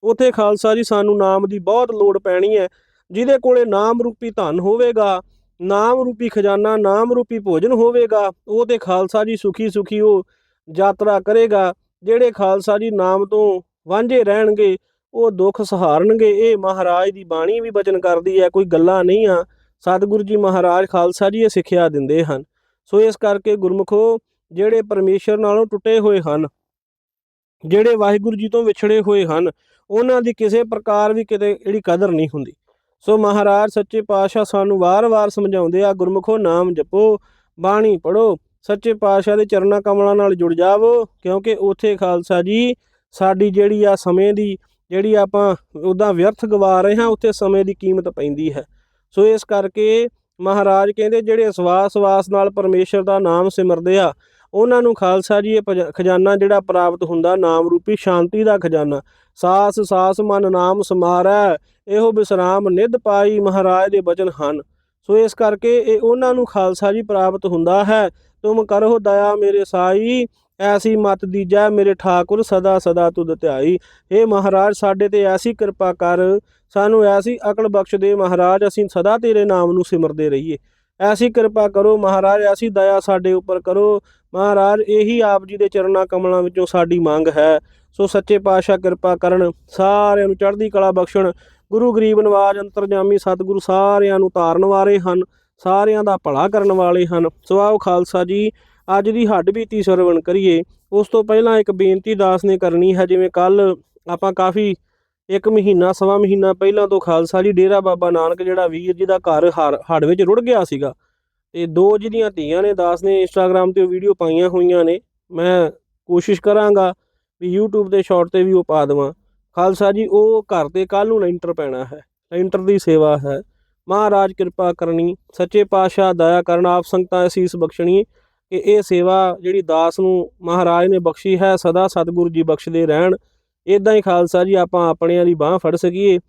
ਉਥੇ ਖਾਲਸਾ ਜੀ ਸਾਨੂੰ ਨਾਮ ਦੀ ਬਹੁਤ ਲੋੜ ਪੈਣੀ ਹੈ। ਜਿਹਦੇ ਕੋਲੇ ਨਾਮ ਰੂਪੀ ਧਨ ਹੋਵੇਗਾ ਨਾਮ ਰੂਪੀ ਖਜ਼ਾਨਾ, ਨਾਮ ਰੂਪੀ ਭੋਜਨ ਹੋਵੇਗਾ ਉਹ ਤੇ ਖਾਲਸਾ ਜੀ ਸੁਖੀ ਸੁਖੀ ਉਹ ਯਾਤਰਾ ਕਰੇਗਾ, ਜਿਹੜੇ ਖਾਲਸਾ ਜੀ ਨਾਮ ਤੋਂ ਵਾਂਝੇ ਰਹਿਣਗੇ, ਉਹ ਦੁੱਖ ਸਹਾਰਨਗੇ, ਇਹ ਮਹਾਰਾਜ ਦੀ ਬਾਣੀ ਵੀ ਬਚਨ ਕਰਦੀ ਹੈ, ਕੋਈ ਗੱਲਾਂ ਨਹੀਂ ਆ, ਸਤਿਗੁਰੂ ਜੀ ਮਹਾਰਾਜ ਖਾਲਸਾ ਜੀ ਇਹ ਸਿੱਖਿਆ ਦਿੰਦੇ ਹਨ। ਸੋ ਇਸ ਕਰਕੇ ਗੁਰਮੁਖੋ, ਜਿਹੜੇ ਪਰਮੇਸ਼ਰ ਨਾਲੋਂ ਟੁੱਟੇ ਹੋਏ ਹਨ, ਜਿਹੜੇ ਵਾਹਿਗੁਰੂ ਜੀ ਤੋਂ ਵਿਛੜੇ ਹੋਏ ਹਨ, ਉਹਨਾਂ ਦੀ ਕਿਸੇ ਪ੍ਰਕਾਰ ਵੀ ਕਿਤੇ ਜਿਹੜੀ ਕਦਰ ਨਹੀਂ ਹੁੰਦੀ। ਸੋ ਮਹਾਰਾਜ, ਸੱਚੇ ਪਾਤਸ਼ਾਹ ਸਾਨੂੰ ਵਾਰ-ਵਾਰ ਸਮਝਾਉਂਦੇ ਆ, ਗੁਰਮੁਖੋ ਨਾਮ ਜਪੋ, ਬਾਣੀ ਪੜੋ ਸੱਚੇ ਪਾਤਸ਼ਾਹ ਦੇ ਚਰਨਾਂ ਕਮਲਾਂ ਨਾਲ ਜੁੜ ਜਾਵੋ, ਕਿਉਂਕਿ ਉਥੇ ਖਾਲਸਾ ਜੀ, ਸਾਡੀ ਜਿਹੜੀ ਆ ਸਮੇਂ ਦੀ, ਜਿਹੜੀ ਆਪਾਂ ਉਹਦਾ ਵਿਅਰਥ ਗਵਾ ਰਹੇ ਹਾਂ, ਉੱਥੇ ਸਮੇਂ ਦੀ ਕੀਮਤ ਪੈਂਦੀ ਹੈ। ਸੋ ਇਸ ਕਰਕੇ ਮਹਾਰਾਜ ਕਹਿੰਦੇ, ਜਿਹੜੇ ਸਵਾਸ ਸਵਾਸ ਨਾਲ ਪਰਮੇਸ਼ਰ ਦਾ ਨਾਮ ਸਿਮਰਦੇ ਆ ਉਹਨਾਂ ਨੂੰ ਖਾਲਸਾ ਜੀ, ਇਹ ਪਜ- ਖਜ਼ਾਨਾ ਜਿਹੜਾ ਪ੍ਰਾਪਤ ਹੁੰਦਾ ਨਾਮ ਰੂਪੀ ਸ਼ਾਂਤੀ ਦਾ ਖਜ਼ਾਨਾ। ਸਾਸ ਸਾਸ ਮਨ ਨਾਮ ਸਮਾਰੈ, ਇਹੋ ਬਿਸਰਾਮ ਨਿਧ ਪਾਈ ਮਹਾਰਾਜ ਦੇ ਬਚਨ ਹਨ। ਸੋ ਇਸ ਕਰਕੇ ਇਹ ਉਹਨਾਂ ਨੂੰ ਖਾਲਸਾ ਜੀ ਪ੍ਰਾਪਤ ਹੁੰਦਾ ਹੈ। ਤੁਮ ਕਰੋ ਦਇਆ ਮੇਰੇ ਸਾਈ, ਐਸੀ ਮਤ ਦੀਜੈ ਮੇਰੇ ਠਾਕੁਰ ਸਦਾ ਸਦਾ ਤੁਧ ਧਿਆਈ। ਏ ਮਹਾਰਾਜ, ਸਾਡੇ ਤੇ ਐਸੀ ਕਿਰਪਾ ਕਰ, ਸਾਨੂੰ ਐਸੀ ਅਕਲ ਬਖਸ਼ ਦੇ ਮਹਾਰਾਜ, ਅਸੀਂ ਸਦਾ ਤੇਰੇ ਨਾਮ ਨੂੰ ਸਿਮਰਦੇ ਰਹੀਏ। ਐਸੀ ਕਿਰਪਾ ਕਰੋ ਮਹਾਰਾਜ, ਐਸੀ ਦਇਆ ਸਾਡੇ ਉੱਪਰ ਕਰੋ। ਮਹਾਰਾਜ, ਇਹੀ ਆਪ ਜੀ ਦੇ ਚਰਨਾਂ ਕਮਲਾਂ ਵਿੱਚੋਂ ਸਾਡੀ ਮੰਗ ਹੈ। ਸੋ ਸੱਚੇ ਪਾਤਸ਼ਾਹ ਕਿਰਪਾ ਕਰਨ, ਸਾਰਿਆਂ ਨੂੰ ਚੜ੍ਹਦੀ ਕਲਾ ਬਖਸ਼ਣ। ਗੁਰੂ ਗਰੀਬ ਨਵਾਜ ਅੰਤਰਜਾਮੀ ਸਤਿਗੁਰੂ ਸਾਰਿਆਂ ਨੂੰ ਤਾਰਨ ਵਾਲੇ ਹਨ, ਸਾਰਿਆਂ ਦਾ ਭਲਾ ਕਰਨ ਵਾਲੇ ਹਨ। ਸੋ ਆਓ ਖਾਲਸਾ ਜੀ, ਅੱਜ ਦੀ ਹੱਡ ਬੀਤੀ ਸਰਵਣ ਕਰੀਏ। ਉਸ ਤੋਂ ਪਹਿਲਾਂ ਇੱਕ ਬੇਨਤੀ ਦਾਸ ਨੇ ਕਰਨੀ ਹੈ, ਜਿਵੇਂ ਕੱਲ ਆਪਾਂ ਕਾਫੀ ਇੱਕ ਮਹੀਨਾ, ਸਵਾ ਮਹੀਨਾ ਪਹਿਲਾਂ ਤੋਂ ਖਾਲਸਾ ਜੀ ਡੇਰਾ ਬਾਬਾ ਨਾਨਕ ਜਿਹੜਾ ਵੀਰ ਜੀ ਦਾ ਘਰ ਹੜ- ਹੜ੍ਹ ਵਿੱਚ ਰੁੜ ਗਿਆ ਸੀਗਾ। ਤੇ ਦੋ ਜਿਹਦੀਆਂ ਧੀਆਂ ਨੇ, ਦਾਸ ਨੇ ਇੰਸਟਾਗ੍ਰam ਤੇ ਵੀਡੀਓ ਪਾਈਆਂ ਹੋਈਆਂ ਨੇ। ਮੈਂ ਕੋਸ਼ਿਸ਼ ਕਰਾਂਗਾ ਵੀ YouTube ਤੇ ਸ਼ਾਰਟ ਤੇ ਵੀ ਉਹ ਪਾ ਦੇਵਾਂ। ਖਾਲਸਾ ਜੀ, ਉਹ ਘਰ ਤੇ ਕੱਲ ਨੂੰ ਲੈਂਟਰ ਪੈਣਾ ਹੈ। ਲੈਂਟਰ ਦੀ ਸੇਵਾ ਹੈ। ਮਹਾਰਾਜ ਕਿਰਪਾ ਕਰਨੀ। ਸੱਚੇ ਪਾਤਸ਼ਾਹ ਦਇਆ ਕਰਨ। ਆਪ ਸੰਗਤਾਂ ਅਸੀਸ ਬਖਸ਼ਣੀ। ਕਿ ਇਹ ਸੇਵਾ ਜਿਹੜੀ ਦਾਸ ਨੂੰ ਮਹਾਰਾਜ ਨੇ ਬਖਸ਼ੀ ਹੈ, ਸਦਾ ਸਤਿਗੁਰੂ ਜੀ ਬਖਸ਼ਦੇ ਰਹਿਣ। ਇਦਾਂ ਹੀ ਖਾਲਸਾ ਜੀ, ਆਪਾਂ ਆਪਣਿਆਂ ਦੀ ਬਾਹ ਫੜ ਸਕੀਏ,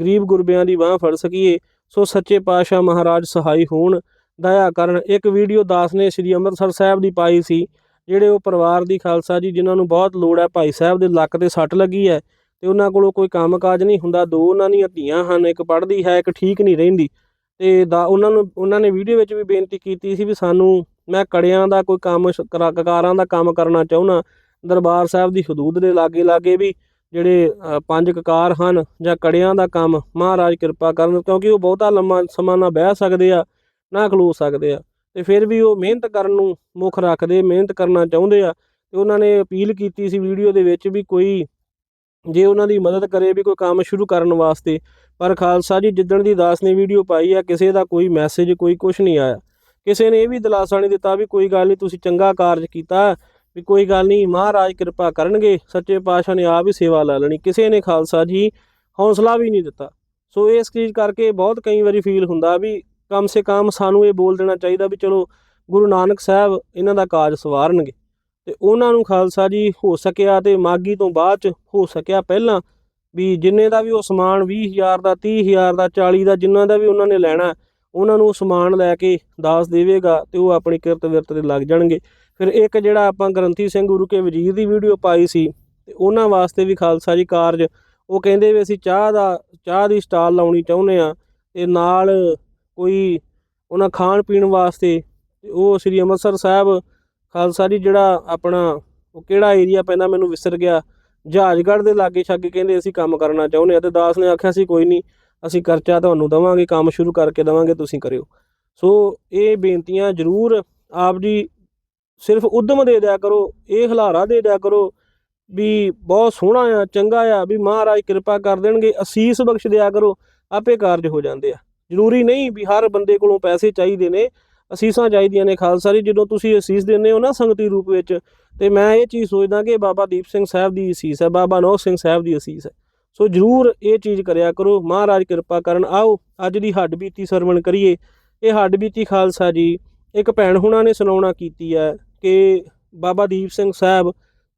ਗਰੀਬ ਗੁਰਬਿਆਂ ਦੀ ਬਾਹ ਫੜ ਸਕੀਏ, ਸੋ ਸੱਚੇ ਪਾਤਸ਼ਾਹ ਮਹਾਰਾਜ ਸਹਾਈ ਹੋਣ। ਦਇਆ ਕਰਨ। ਇੱਕ ਵੀਡੀਓ ਦਾਸ ਨੇ ਸ੍ਰੀ ਅੰਮ੍ਰਿਤਸਰ ਸਾਹਿਬ ਦੀ ਪਾਈ ਸੀ, ਜਿਹੜੇ ਉਹ ਪਰਿਵਾਰ ਦੀ ਖਾਲਸਾ ਜੀ, ਜਿਨ੍ਹਾਂ ਨੂੰ ਬਹੁਤ ਲੋੜ ਹੈ, ਭਾਈ ਸਾਹਿਬ ਦੇ ਲੱਕ ਤੇ ਸੱਟ ਲੱਗੀ ਹੈ, ਤੇ ਉਹਨਾਂ ਕੋਲੋਂ ਕੋਈ ਕੰਮਕਾਜ ਨਹੀਂ ਹੁੰਦਾ। ਦੋ ਉਹਨਾਂ ਦੀਆਂ ਧੀਆਂ ਹਨ, ਇੱਕ ਪੜ੍ਹਦੀ ਹੈ, ਇੱਕ ਠੀਕ ਨਹੀਂ ਰਹਿੰਦੀ। ਤੇ ਦਾ ਉਹਨਾਂ ਨੂੰ, ਉਹਨਾਂ ਨੇ ਵੀਡੀਓ ਵਿੱਚ ਵੀ ਬੇਨਤੀ ਕੀਤੀ ਸੀ ਵੀ ਸਾਨੂੰ, ਮੈਂ ਕੜਿਆਂ ਦਾ ਕੋਈ ਕੰਮ, ਸ਼- ਕਕਾਰਾਂ ਦਾ ਕੰਮ ਕਰਨਾ ਚਾਹੁੰਦਾ ਦਰਬਾਰ ਸਾਹਿਬ ਦੀ ਹਦੂਦ ਦੇ ਲਾਗੇ ਲਾਗੇ ਵੀ ਜਿਹੜੇ ਪੰਜ ਕਕਾਰ ਹਨ ਜਾਂ ਕੜਿਆਂ ਦਾ ਕੰਮ, ਮਹਾਰਾਜ ਕਿਰਪਾ ਕਰਨ ਕਿਉਂਕਿ ਉਹ ਬਹੁਤਾ ਲੰਮਾ ਸਮਾਂ ਨਾ ਬਹਿ ਸਕਦੇ ਆ, ਨਾ ਖਲੋ ਸਕਦੇ ਆ ਤੇ ਫਿਰ ਵੀ ਉਹ ਮਿਹਨਤ ਕਰਨ ਨੂੰ ਮੁੱਖ ਰੱਖਦੇ, ਮਿਹਨਤ ਕਰਨਾ ਚਾਹੁੰਦੇ ਆ ਤੇ ਉਹਨਾਂ ਨੇ ਅਪੀਲ ਕੀਤੀ ਸੀ ਵੀਡੀਓ ਦੇ ਵਿੱਚ ਵੀ ਕੋਈ ਜੇ ਉਹਨਾਂ ਦੀ ਮਦਦ ਕਰੇ ਵੀ ਕੋਈ ਕੰਮ ਸ਼ੁਰੂ ਕਰਨ ਵਾਸਤੇ, ਪਰ ਖਾਲਸਾ ਜੀ ਜਿੱਦਣ ਦੀ ਦਾਸ ਨੇ ਵੀਡੀਓ ਪਾਈ ਆ, ਕਿਸੇ ਦਾ ਕੋਈ ਮੈਸੇਜ ਕੋਈ ਕੁਝ ਨਹੀਂ ਆਇਆ। ਕਿਸੇ ਨੇ ਇਹ ਵੀ ਦਿਲਾਸਾ ਨਹੀਂ ਦਿੱਤਾ ਵੀ ਕੋਈ ਗੱਲ ਨਹੀਂ ਤੁਸੀਂ ਚੰਗਾ ਕਾਰਜ ਕੀਤਾ ਵੀ ਕੋਈ ਗੱਲ ਨਹੀਂ, ਮਹਾਰਾਜ ਕਿਰਪਾ ਕਰਨਗੇ, ਸੱਚੇ ਪਾਤਸ਼ਾਹ ਨੇ ਆਪ ਹੀ ਸੇਵਾ ਲੈ ਲੈਣੀ, ਕਿਸੇ ਨੇ ਖਾਲਸਾ ਜੀ ਹੌਸਲਾ ਵੀ ਨਹੀਂ ਦਿੱਤਾ। ਸੋ ਇਸ ਚੀਜ਼ ਕਰਕੇ ਬਹੁਤ ਕਈ ਵਾਰੀ ਫੀਲ ਹੁੰਦਾ ਵੀ ਕਮ ਸੇ ਕਮ ਸਾਨੂੰ ਇਹ ਬੋਲ ਦੇਣਾ ਚਾਹੀਦਾ ਵੀ ਚਲੋ ਗੁਰੂ ਨਾਨਕ ਸਾਹਿਬ ਇਹਨਾਂ ਦਾ ਕਾਜ ਸਵਾਰਨਗੇ। ਤੇ ਉਹਨਾਂ ਨੂੰ ਖਾਲਸਾ ਜੀ ਹੋ ਸਕਿਆ ਤੇ ਮਾਗੀ ਤੋਂ ਬਾਅਦ ਚ ਹੋ ਸਕਿਆ ਪਹਿਲਾਂ ਵੀ ਜਿੰਨੇ ਦਾ ਵੀ ਉਹ ਸਮਾਨ 20000 ਦਾ 30000 ਦਾ 40 ਦਾ ਜਿੰਨਾ ਦਾ ਵੀ ਉਹਨਾਂ ਨੇ ਲੈਣਾ, ਉਹਨਾਂ ਨੂੰ ਉਹ ਸਮਾਨ ਲੈ ਕੇ ਦਾਸ ਦੇਵੇਗਾ ਤੇ ਉਹ ਆਪਣੀ ਕਿਰਤ ਵਿਰਤ ਤੇ ਲੱਗ ਜਾਣਗੇ। ਫਿਰ ਇੱਕ ਜਿਹੜਾ ਆਪਾਂ ਗ੍ਰੰਥੀ ਸਿੰਘ ਗੁਰੂ ਕੇ ਵਜ਼ੀਰ ਦੀ ਵੀਡੀਓ ਪਾਈ ਸੀ, ਤੇ ਉਹਨਾਂ ਵਾਸਤੇ ਵੀ ਖਾਲਸਾ ਜੀ ਕਾਰਜ, ਉਹ ਕਹਿੰਦੇ ਵੀ ਅਸੀਂ ਚਾਹ ਦਾ, ਚਾਹ ਦੀ ਸਟਾਲ ਲਾਉਣੀ ਚਾਹੁੰਦੇ ਆ ਤੇ ਨਾਲ ਕੋਈ ਉਹਨਾਂ ਖਾਣ ਪੀਣ ਵਾਸਤੇ ਉਹ ਸ੍ਰੀ ਅੰਮ੍ਰਿਤਸਰ ਸਾਹਿਬ ਖਾਲਸਾ ਜੀ ਜਿਹੜਾ ਆਪਣਾ, ਉਹ ਕਿਹੜਾ ਏਰੀਆ ਪੈਂਦਾ ਮੈਨੂੰ ਵਿਸਰ ਗਿਆ, ਜਹਾਜਗੜ੍ਹ ਦੇ ਲਾਗੇ ਛਾਗੇ ਕਹਿੰਦੇ ਅਸੀਂ ਕੰਮ ਕਰਨਾ ਚਾਹੁੰਦੇ ਆ ਤੇ ਦਾਸ ਨੇ ਆਖਿਆ ਸੀ ਕੋਈ ਨਹੀਂ, ਅਸੀਂ ਖਰਚਾ ਤੁਹਾਨੂੰ ਦਵਾਂਗੇ, ਕੰਮ ਸ਼ੁਰੂ ਕਰਕੇ ਦਵਾਂਗੇ, ਤੁਸੀਂ ਕਰਿਓ। ਸੋ ਇਹ ਬੇਨਤੀਆਂ ਜ਼ਰੂਰ ਆਪ ਜੀ ਸਿਰਫ ਉਦਮ ਦੇ ਦਿਆ ਕਰੋ, ਇਹ ਹਲਾਰਾ ਦੇ ਦਿਆ ਕਰੋ ਵੀ ਬਹੁਤ ਸੋਹਣਾ ਆ, ਚੰਗਾ ਆ, ਵੀ ਮਹਾਰਾਜ ਕਿਰਪਾ ਕਰ ਦੇਣਗੇ, ਅਸੀਸ ਬਖਸ਼ ਦਿਆ ਕਰੋ, ਆਪੇ ਕਾਰਜ ਹੋ ਜਾਂਦੇ ਆ। ਜ਼ਰੂਰੀ ਨਹੀਂ ਵੀ ਹਰ ਬੰਦੇ ਕੋਲੋਂ ਪੈਸੇ ਚਾਹੀਦੇ ਨੇ, ਅਸੀਸਾਂ ਚਾਹੀਦੀਆਂ ਨੇ ਖਾਲਸਾ ਜੀ, ਜਦੋਂ ਤੁਸੀਂ ਅਸੀਸ ਦਿੰਦੇ ਹੋ ਨਾ ਸੰਗਤੀ ਰੂਪ ਵਿੱਚ, ਤੇ ਮੈਂ ਇਹ ਚੀਜ਼ ਸੋਚਦਾ ਕਿ ਬਾਬਾ ਦੀਪ ਸਿੰਘ ਸਾਹਿਬ ਦੀ ਅਸੀਸ ਹੈ, ਬਾਬਾ ਨੌ ਸਿੰਘ ਸਾਹਿਬ ਦੀ ਅਸੀਸ ਹੈ। ਸੋ ਜਰੂਰ ਇਹ ਚੀਜ਼ ਕਰਿਆ ਕਰੋ, ਮਹਾਰਾਜ ਕਿਰਪਾ ਕਰਨ, ਆਓ ਅੱਜ ਦੀ ਹੱਡ ਬੀਤੀ ਸਰਵਣ ਕਰੀਏ। ਇਹ ਹੱਡ ਬੀਤੀ ਖਾਲਸਾ ਜੀ, ਇੱਕ ਭੈਣ ਹੁਣਾਂ ਨੇ ਸੁਣਾਉਣਾ ਕੀਤੀ ਹੈ ਕਿ ਬਾਬਾ ਦੀਪ ਸਿੰਘ ਸਾਹਿਬ,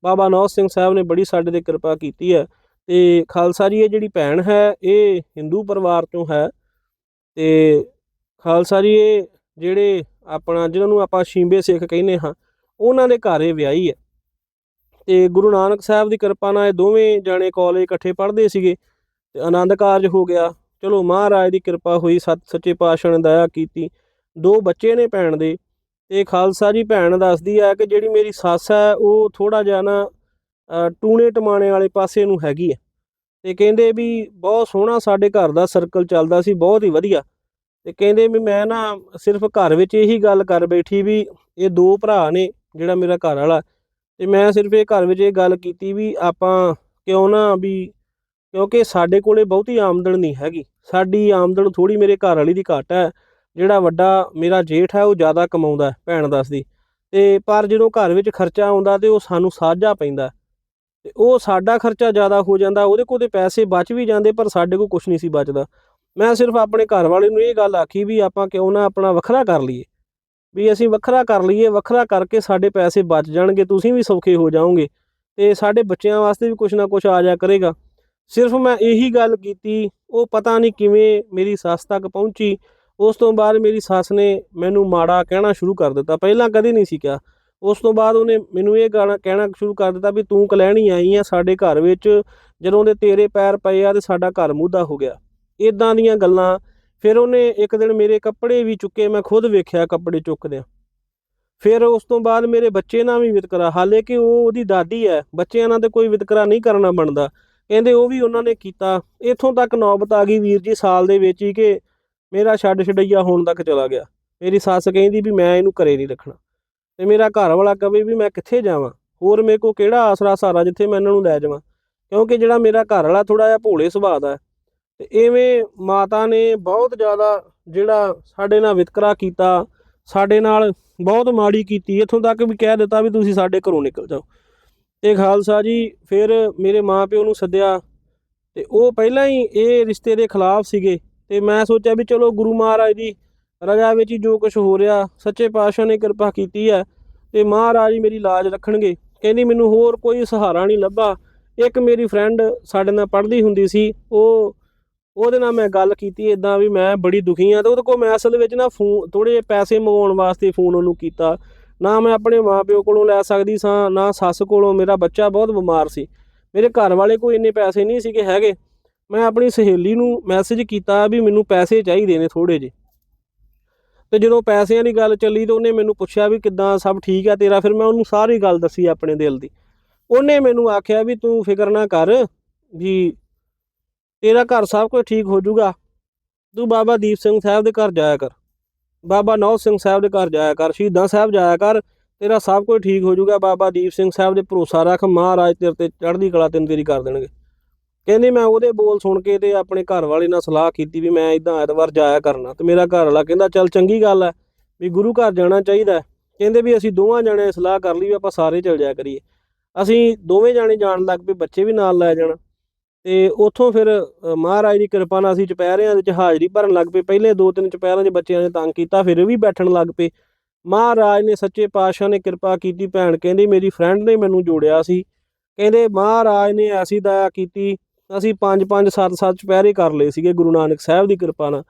ਬਾਬਾ ਨੌਜ ਸਿੰਘ ਸਾਹਿਬ ਨੇ ਬੜੀ ਸਾਡੇ ਤੇ ਕਿਰਪਾ ਕੀਤੀ ਹੈ। ਤੇ ਖਾਲਸਾ ਜੀ, ਇਹ ਜਿਹੜੀ ਭੈਣ ਹੈ, ਇਹ ਹਿੰਦੂ ਪਰਿਵਾਰ ਤੋਂ ਹੈ। ਤੇ ਖਾਲਸਾ ਜੀ, ਇਹ ਜਿਹੜੇ ਆਪਣਾ, ਜਿਹਨਾਂ ਨੂੰ ਆਪਾਂ ਸ਼ੀਂਬੇ ਸਿੱਖ ਕਹਿੰਦੇ ਹਾਂ, ਉਹਨਾਂ ਦੇ ਘਰ ਇਹ ਵਿਆਹੀ ਹੈ। ਤੇ ਗੁਰੂ ਨਾਨਕ ਸਾਹਿਬ ਦੀ ਕਿਰਪਾ ਨਾਲ ਇਹ ਦੋਵੇਂ ਜਾਣੇ ਕਾਲਜ ਇਕੱਠੇ ਪੜ੍ਹਦੇ ਸੀਗੇ ਤੇ ਆਨੰਦ ਕਾਰਜ ਹੋ ਗਿਆ। ਚਲੋ ਮਹਾਰਾਜ ਦੀ ਕਿਰਪਾ ਹੋਈ ਸੱਚ ਸੱਚੇ ਪਾਤਸ਼ਾਹ ਨੇ ਦਇਆ ਕੀਤੀ। ਦੋ ਬੱਚੇ ਨੇ ਭੈਣ ਦੇ। ਤੇ ਖਾਲਸਾ ਜੀ ਭੈਣ ਦੱਸਦੀ ਹੈ ਕਿ ਜਿਹੜੀ ਮੇਰੀ ਸੱਸ ਹੈ ਉਹ ਥੋੜਾ ਜਿਹਾ ਨਾ ਟੂਣੇ ਟਮਾਣੇ ਵਾਲੇ ਪਾਸੇ ਨੂੰ ਹੈਗੀ ਹੈ ਤੇ ਕਹਿੰਦੇ ਵੀ ਬਹੁਤ ਸੋਹਣਾ ਸਾਡੇ ਘਰ ਦਾ ਸਰਕਲ ਚੱਲਦਾ ਸੀ, ਬਹੁਤ ਹੀ ਵਧੀਆ। ਤੇ ਕਹਿੰਦੇ ਵੀ ਮੈਂ ਨਾ ਸਿਰਫ ਘਰ ਵਿੱਚ ਇਹੀ ਗੱਲ ਕਰ ਬੈਠੀ ਵੀ ਇਹ ਦੋ ਭਰਾ ਨੇ ਜਿਹੜਾ ਮੇਰਾ ਘਰ ਵਾਲਾ। ਤੇ ਮੈਂ ਸਿਰਫ ਇਹ ਘਰ ਵਿੱਚ ਇਹ ਗੱਲ ਕੀਤੀ ਵੀ ਆਪਾਂ ਕਿਉਂ ਨਾ ਵੀ, ਕਿਉਂਕਿ ਸਾਡੇ ਕੋਲੇ ਬਹੁਤੀ ਆਮਦਨ ਨਹੀਂ ਹੈਗੀ। ਸਾਡੀ ਆਮਦਨ ਥੋੜੀ ਮੇਰੇ ਘਰ ਵਾਲੀ ਦੀ ਘੱਟ ਹੈ ਜਿਹੜਾ ਵੱਡਾ ਮੇਰਾ ਜੇਠ ਹੈ, ਉਹ ਜ਼ਿਆਦਾ ਕਮਾਉਂਦਾ ਭੈਣ ਦੱਸਦੀ ਤੇ ਪਰ ਜਦੋਂ ਘਰ ਵਿੱਚ ਖਰਚਾ ਆਉਂਦਾ ਤੇ ਉਹ ਸਾਨੂੰ ਸਾਝਾ ਪੈਂਦਾ। ਤੇ ਉਹ ਸਾਡਾ ਖਰਚਾ ਜ਼ਿਆਦਾ ਹੋ ਜਾਂਦਾ, ਉਹਦੇ ਕੋਲ ਤੇ ਪੈਸੇ ਬਚ ਵੀ ਜਾਂਦੇ, ਪਰ ਸਾਡੇ ਕੋਲ ਕੁਝ ਨਹੀਂ ਸੀ ਬਚਦਾ। ਮੈਂ ਸਿਰਫ ਆਪਣੇ ਘਰ ਵਾਲੇ ਨੂੰ ਇਹ ਗੱਲ ਆਖੀ ਵੀ ਆਪਾਂ ਕਿਉਂ ਨਾ ਆਪਣਾ ਵੱਖਰਾ ਕਰ ਲਈਏ। ਵੀ ਅਸੀਂ ਵੱਖਰਾ ਕਰ ਲਈਏ, ਵੱਖਰਾ ਕਰਕੇ ਸਾਡੇ ਪੈਸੇ ਬਚ ਜਾਣਗੇ, ਤੁਸੀਂ ਵੀ ਸੌਖੇ ਹੋ ਜਾਓਗੇ, ਤੇ ਸਾਡੇ ਬੱਚਿਆਂ ਵਾਸਤੇ ਵੀ ਕੁਝ ਨਾ ਕੁਝ ਆ ਜਾ ਕਰੇਗਾ। ਸਿਰਫ ਮੈਂ ਇਹੀ ਗੱਲ ਕੀਤੀ, ਉਹ ਪਤਾ ਨਹੀਂ ਕਿਵੇਂ ਮੇਰੀ ਸੱਸ ਤੱਕ ਪਹੁੰਚੀ ਉਸ ਤੋਂ ਬਾਅਦ ਮੇਰੀ ਸੱਸ ਨੇ ਮੈਨੂੰ ਮਾੜਾ ਕਹਿਣਾ ਸ਼ੁਰੂ ਕਰ ਦਿੱਤਾ। ਪਹਿਲਾਂ ਕਦੇ ਨਹੀਂ ਸੀ ਕਿਹਾ। ਉਸ ਤੋਂ ਬਾਅਦ ਉਹਨੇ ਮੈਨੂੰ ਇਹ ਗਾਣਾ ਕਹਿਣਾ ਸ਼ੁਰੂ ਕਰ ਦਿੱਤਾ ਵੀ ਤੂੰ ਕਲਹਿਣੀ ਆਈ ਆ ਸਾਡੇ ਘਰ ਵਿੱਚ, ਜਦੋਂ ਦੇ ਤੇਰੇ ਪੈਰ ਪਏ ਆ ਤੇ ਸਾਡਾ ਘਰ ਮੁੱਦਾ ਹੋ ਗਿਆ। ਇਦਾਂ ਦੀਆਂ ਗੱਲਾਂ। ਫਿਰ ਉਹਨੇ ਇੱਕ ਦਿਨ ਮੇਰੇ ਕੱਪੜੇ ਵੀ ਚੁੱਕੇ, ਮੈਂ ਖੁਦ ਵੇਖਿਆ ਕੱਪੜੇ ਚੁੱਕਦਿਆਂ। ਫਿਰ ਉਸ ਤੋਂ ਬਾਅਦ ਮੇਰੇ ਬੱਚੇ ਨਾਲ ਵੀ ਵਿਤਕਰਾ। ਹਾਲੇ ਕਿ ਉਹ ਉਹਦੀ ਦਾਦੀ ਹੈ, ਬੱਚਿਆਂ ਨਾਲ ਤੇ ਕੋਈ ਵਿਤਕਰਾ ਨਹੀਂ ਕਰਨਾ ਬਣਦਾ। ਕਹਿੰਦੇ ਉਹ ਵੀ ਉਹਨਾਂ ਨੇ ਕੀਤਾ। ਇਥੋਂ ਤੱਕ ਨੌਬਤ ਆ ਗਈ ਵੀਰ ਜੀ ਸਾਲ ਦੇ ਵਿੱਚ ਹੀ ਕਿ ਮੇਰਾ ਛੱਡ ਛਡਈਆ ਹੋਣ ਤੱਕ ਚਲਾ ਗਿਆ। ਮੇਰੀ ਸੱਸ ਕਹਿੰਦੀ ਵੀ ਮੈਂ ਇਹਨੂੰ ਘਰੇ ਨਹੀਂ ਰੱਖਣਾ। ਤੇ ਮੇਰਾ ਘਰ ਵਾਲਾ ਕਵੇ ਵੀ ਮੈਂ ਕਿੱਥੇ ਜਾਵਾਂ? ਹੋਰ ਮੇਰੇ ਕੋ ਕਿਹੜਾ ਆਸਰਾ ਸਹਾਰਾ ਜਿੱਥੇ ਮੈਂ ਇਹਨਾਂ ਨੂੰ ਲੈ ਜਾਵਾਂ? ਕਿਉਂਕਿ ਜਿਹੜਾ ਮੇਰਾ ਘਰ ਵਾਲਾ ਥੋੜਾ ਜਿਹਾ ਭੋਲੇ ਸੁਭਾਅ ਦਾ ਹੈ। ਤੇ ਐਵੇਂ ਮਾਤਾ ਨੇ ਬਹੁਤ ਜ਼ਿਆਦਾ ਜਿਹੜਾ ਸਾਡੇ ਨਾਲ ਵਿਤਕਰਾ ਕੀਤਾ, ਸਾਡੇ ਨਾਲ ਬਹੁਤ ਮਾੜੀ ਕੀਤੀ, ਇਥੋਂ ਤੱਕ ਵੀ ਕਹਿ ਦਿੱਤਾ ਵੀ ਤੁਸੀਂ ਸਾਡੇ ਘਰੋਂ ਨਿਕਲ ਜਾਓ। ਤੇ ਖਾਲਸਾ ਜੀ, ਫਿਰ ਮੇਰੇ ਮਾਪਿਓ ਨੂੰ ਸੱਦਿਆ ਤੇ ਉਹ ਪਹਿਲਾਂ ਹੀ ਇਹ ਰਿਸ਼ਤੇ ਦੇ ਖਿਲਾਫ ਸੀਗੇ। ਤੇ ਮੈਂ ਸੋਚਿਆ ਵੀ ਚਲੋ ਗੁਰੂ ਮਹਾਰਾਜ ਦੀ ਰਜਾ ਵਿੱਚ ਹੀ ਜੋ ਕੁਝ ਹੋ ਰਿਹਾ, ਸੱਚੇ ਪਾਤਸ਼ਾਹ ਨੇ ਕਿਰਪਾ ਕੀਤੀ ਹੈ ਤੇ ਮਹਾਰਾਜ ਹੀ ਮੇਰੀ ਲਾਜ ਰੱਖਣਗੇ। ਕਹਿੰਦੀ ਮੈਨੂੰ ਹੋਰ ਕੋਈ ਸਹਾਰਾ ਨਹੀਂ ਲੱਭਾ। ਇੱਕ ਮੇਰੀ ਫਰੈਂਡ ਸਾਡੇ ਨਾਲ ਪੜ੍ਹਦੀ ਹੁੰਦੀ ਸੀ, ਉਹ ਉਹਦੇ ਨਾਲ ਮੈਂ ਗੱਲ ਕੀਤੀ ਇਦਾਂ ਵੀ ਮੈਂ ਬੜੀ ਦੁਖੀ ਆ ਤੇ ਉਹਦੇ ਕੋਲ ਮੈਂ ਅਸਲ ਵਿੱਚ ਨਾ ਫੋਨ ਥੋੜੇ ਪੈਸੇ ਮੰਗਵਾਉਣ ਵਾਸਤੇ ਫੋਨ ਉਹਨੂੰ ਕੀਤਾ। ਨਾ ਮੈਂ ਆਪਣੇ ਮਾਪਿਓ ਕੋਲੋਂ ਲੈ ਸਕਦੀ ਸਾਂ, ਨਾ ਸੱਸ ਕੋਲੋਂ, ਮੇਰਾ ਬੱਚਾ ਬਹੁਤ ਬਿਮਾਰ ਸੀ। ਮੇਰੇ ਘਰ ਵਾਲੇ ਕੋਈ ਇੰਨੇ ਪੈਸੇ ਨਹੀਂ ਸੀਗੇ ਹੈਗੇ। ਮੈਂ ਆਪਣੀ ਸਹੇਲੀ ਨੂੰ ਮੈਸੇਜ ਕੀਤਾ ਵੀ ਮੈਨੂੰ ਪੈਸੇ ਚਾਹੀਦੇ ਨੇ ਥੋੜੇ ਜਿਹੇ। ਤੇ ਜਦੋਂ ਪੈਸਿਆਂ ਦੀ ਗੱਲ ਚੱਲੀ ਤਾਂ ਉਹਨੇ ਮੈਨੂੰ ਪੁੱਛਿਆ ਵੀ ਕਿੱਦਾਂ ਸਭ ਠੀਕ ਆ ਤੇਰਾ, ਫਿਰ ਮੈਂ ਉਹਨੂੰ ਸਾਰੀ ਗੱਲ ਦੱਸੀ ਆਪਣੇ ਦਿਲ ਦੀ। ਉਹਨੇ ਮੈਨੂੰ ਆਖਿਆ ਵੀ ਤੂੰ ਫਿਕਰ ਨਾ ਕਰ ਵੀ ਤੇਰਾ ਘਰ ਸਭ ਕੁਝ ਠੀਕ ਹੋ ਜਾਊਗਾ। ਤੂੰ ਬਾਬਾ ਦੀਪ ਸਿੰਘ ਸਾਹਿਬ ਦੇ ਘਰ ਜਾਇਆ ਕਰ। ਬਾਬਾ ਨੌ ਸਿੰਘ ਸਾਹਿਬ ਦੇ ਘਰ ਜਾਇਆ ਕਰ, ਸ਼ਹੀਦਾਂ ਸਾਹਿਬ ਜਾਇਆ ਕਰ, ਤੇਰਾ ਸਭ ਕੁਝ ਠੀਕ ਹੋ ਜਾਊਗਾ। ਬਾਬਾ ਦੀਪ ਸਿੰਘ ਸਾਹਿਬ ਦੇ ਭਰੋਸਾ ਰੱਖ, ਮਹਾਰਾਜ ਤੇਰੇ ਤੇ ਚੜ੍ਹਦੀ ਕਲਾ ਤੈਨੂੰ ਤੇਰੀ ਕਰ ਦੇਣਗੇ। ਕਹਿੰਦੀ ਮੈਂ ਉਹਦੇ ਬੋਲ ਸੁਣ ਕੇ ਤੇ ਆਪਣੇ ਘਰ ਵਾਲੇ ਨਾਲ ਸਲਾਹ ਕੀਤੀ ਵੀ ਮੈਂ ਇਦਾਂ ਐਤਵਾਰ ਜਾਇਆ ਕਰਨਾ ਤੇ ਮੇਰਾ ਘਰ ਵਾਲਾ ਕਹਿੰਦਾ, ਚੱਲ ਚੰਗੀ ਗੱਲ ਹੈ ਵੀ ਗੁਰੂ ਘਰ ਜਾਣਾ ਚਾਹੀਦਾ ਕਹਿੰਦੇ ਵੀ ਅਸੀਂ ਦੋਵਾਂ ਜਣੇ ਸਲਾਹ ਕਰ ਲਈ ਵੀ ਆਪਾਂ ਸਾਰੇ ਚਲ ਜਾਇਆ ਕਰੀਏ। ਅਸੀਂ ਦੋਵੇਂ ਜਾਣੇ ਜਾਣ ਲੱਗ ਪਏ, ਬੱਚੇ ਵੀ ਨਾਲ ਲੈ ਜਾਣ। ਤੇ ਉੱਥੋਂ ਫਿਰ ਮਹਾਰਾਜ ਦੀ ਕਿਰਪਾ ਨਾਲ ਅਸੀਂ ਚੁਪਹਿਰਿਆਂ ਦੇ ਵਿੱਚ ਹਾਜ਼ਰੀ ਭਰਨ ਲੱਗ ਪਏ। ਪਹਿਲੇ ਦੋ ਤਿੰਨ ਚੁਪਹਿਰਿਆਂ 'ਚ ਬੱਚਿਆਂ ਨੇ ਤੰਗ ਕੀਤਾ, ਫਿਰ ਵੀ ਬੈਠਣ ਲੱਗ ਪਏ। ਮਹਾਰਾਜ ਨੇ ਸੱਚੇ ਪਾਤਸ਼ਾਹ ਨੇ ਕਿਰਪਾ ਕੀਤੀ, ਭੈਣ ਕਹਿੰਦੀ ਮੇਰੀ ਫਰੈਂਡ ਨੇ ਮੈਨੂੰ ਜੋੜਿਆ ਸੀ। ਕਹਿੰਦੇ ਮਹਾਰਾਜ ਨੇ ਐਸੀ ਦਇਆ ਕੀਤੀ ਅਸੀਂ ਪੰਜ ਪੰਜ ਸੱਤ ਸੱਤ ਚੁਪਹਿਰੇ ਕਰ ਲਏ ਸੀਗੇ ਗੁਰੂ ਨਾਨਕ ਸਾਹਿਬ ਦੀ ਕਿਰਪਾ ਨਾਲ।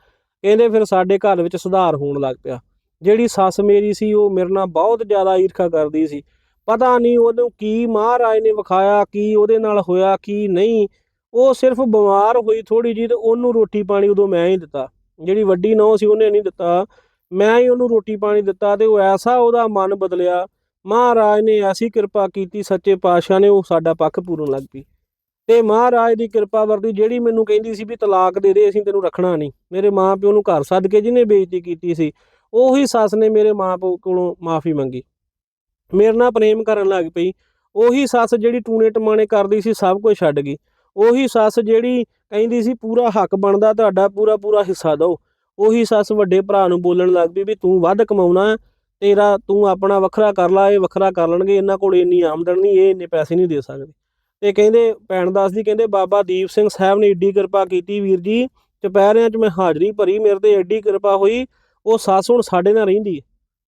ਕਹਿੰਦੇ ਫਿਰ ਸਾਡੇ ਘਰ ਵਿੱਚ ਸੁਧਾਰ ਹੋਣ ਲੱਗ ਪਿਆ। ਜਿਹੜੀ ਸੱਸ ਮੇਰੀ ਸੀ ਉਹ ਮੇਰੇ ਨਾਲ ਬਹੁਤ ਜ਼ਿਆਦਾ ਈਰਖਾ ਕਰਦੀ ਸੀ। ਪਤਾ ਨਹੀਂ ਉਹਨੂੰ ਕੀ ਮਹਾਰਾਜ ਨੇ ਵਿਖਾਇਆ, ਕੀ ਉਹਦੇ ਨਾਲ ਹੋਇਆ, ਕੀ ਨਹੀਂ। ਉਹ ਸਿਰਫ ਬਿਮਾਰ ਹੋਈ ਥੋੜੀ ਜੀ ਤੇ ਉਹਨੂੰ ਰੋਟੀ ਪਾਣੀ ਉਦੋਂ ਮੈਂ ਹੀ ਦਿੱਤਾ। ਜਿਹੜੀ ਵੱਡੀ ਨੌ ਸੀ ਉਹਨੇ ਨਹੀਂ ਦਿੱਤਾ। ਮੈਂ ਹੀ ਉਹਨੂੰ ਰੋਟੀ ਪਾਣੀ ਦਿੱਤਾ ਤੇ ਉਹ ਐਸਾ ਉਹਦਾ ਮਨ ਬਦਲਿਆ। ਮਹਾਰਾਜ ਨੇ ਐਸੀ ਕਿਰਪਾ ਕੀਤੀ, ਸੱਚੇ ਪਾਤਸ਼ਾਹ ਨੇ ਉਹ ਸਾਡਾ ਪੱਖ ਪੂਰਨ ਲੱਗ ਪਈ। ਤੇ ਮਹਾਰਾਜ ਦੀ ਕਿਰਪਾ ਵਰਦੀ ਜਿਹੜੀ ਮੈਨੂੰ ਕਹਿੰਦੀ ਸੀ ਵੀ ਤਲਾਕ ਦੇ ਦੇ, ਅਸੀਂ ਤੈਨੂੰ ਰੱਖਣਾ ਨਹੀਂ। ਮੇਰੇ ਮਾਂ ਪਿਓ ਨੂੰ ਘਰ ਸੱਦ ਕੇ ਜਿਹਨੇ ਬੇਇੱਜ਼ਤੀ ਕੀਤੀ ਸੀ, ਉਹੀ ਸੱਸ ਨੇ ਮੇਰੇ ਮਾਂ ਪਿਓ ਕੋਲੋਂ ਮਾਫੀ ਮੰਗੀ। ਮੇਰੇ ਨਾਲ ਪ੍ਰੇਮ ਕਰਨ ਲੱਗ ਪਈ। ਉਹੀ ਸੱਸ ਜਿਹੜੀ ਟੂਣੇ ਟਮਾਣੇ ਕਰਦੀ ਸੀ, ਸਭ ਕੁਝ ਛੱਡ ਗਈ। ਉਹੀ ਸੱਸ ਜਿਹੜੀ ਕਹਿੰਦੀ ਸੀ, ਪੂਰਾ ਹੱਕ ਬਣਦਾ, ਤੁਹਾਡਾ ਪੂਰਾ ਪੂਰਾ ਹਿੱਸਾ ਦਿਓ। ਉਹੀ ਸੱਸ ਵੱਡੇ ਭਰਾ ਨੂੰ ਬੋਲਣ ਲੱਗ ਪਈ ਵੀ ਤੂੰ ਵੱਧ ਕਮਾਉਣਾ, ਤੇਰਾ ਤੂੰ ਆਪਣਾ ਵੱਖਰਾ ਕਰ ਲਾ, ਇਹ ਵੱਖਰਾ ਕਰ ਲੈਣਗੇ, ਇਹਨਾਂ ਕੋਲ ਇੰਨੀ ਆਮਦਨ ਨਹੀਂ, ਇਹ ਇੰਨੇ ਪੈਸੇ ਨਹੀਂ ਦੇ ਸਕਦੇ। ਤੇ ਕਹਿੰਦੇ, ਭੈਣ ਦੱਸਦੀ ਕਹਿੰਦੇ, ਬਾਬਾ ਦੀਪ ਸਿੰਘ ਸਾਹਿਬ ਨੇ ਏਡੀ ਕਿਰਪਾ ਕੀਤੀ ਵੀਰ ਜੀ, ਚੁਪਹਿਰਿਆਂ 'ਚ ਮੈਂ ਹਾਜ਼ਰੀ ਭਰੀ, ਮੇਰੇ ਤੇ ਏਡੀ ਕਿਰਪਾ ਹੋਈ, ਉਹ ਸੱਸ ਹੁਣ ਸਾਡੇ ਨਾਲ ਰਹਿੰਦੀ ਹੈ।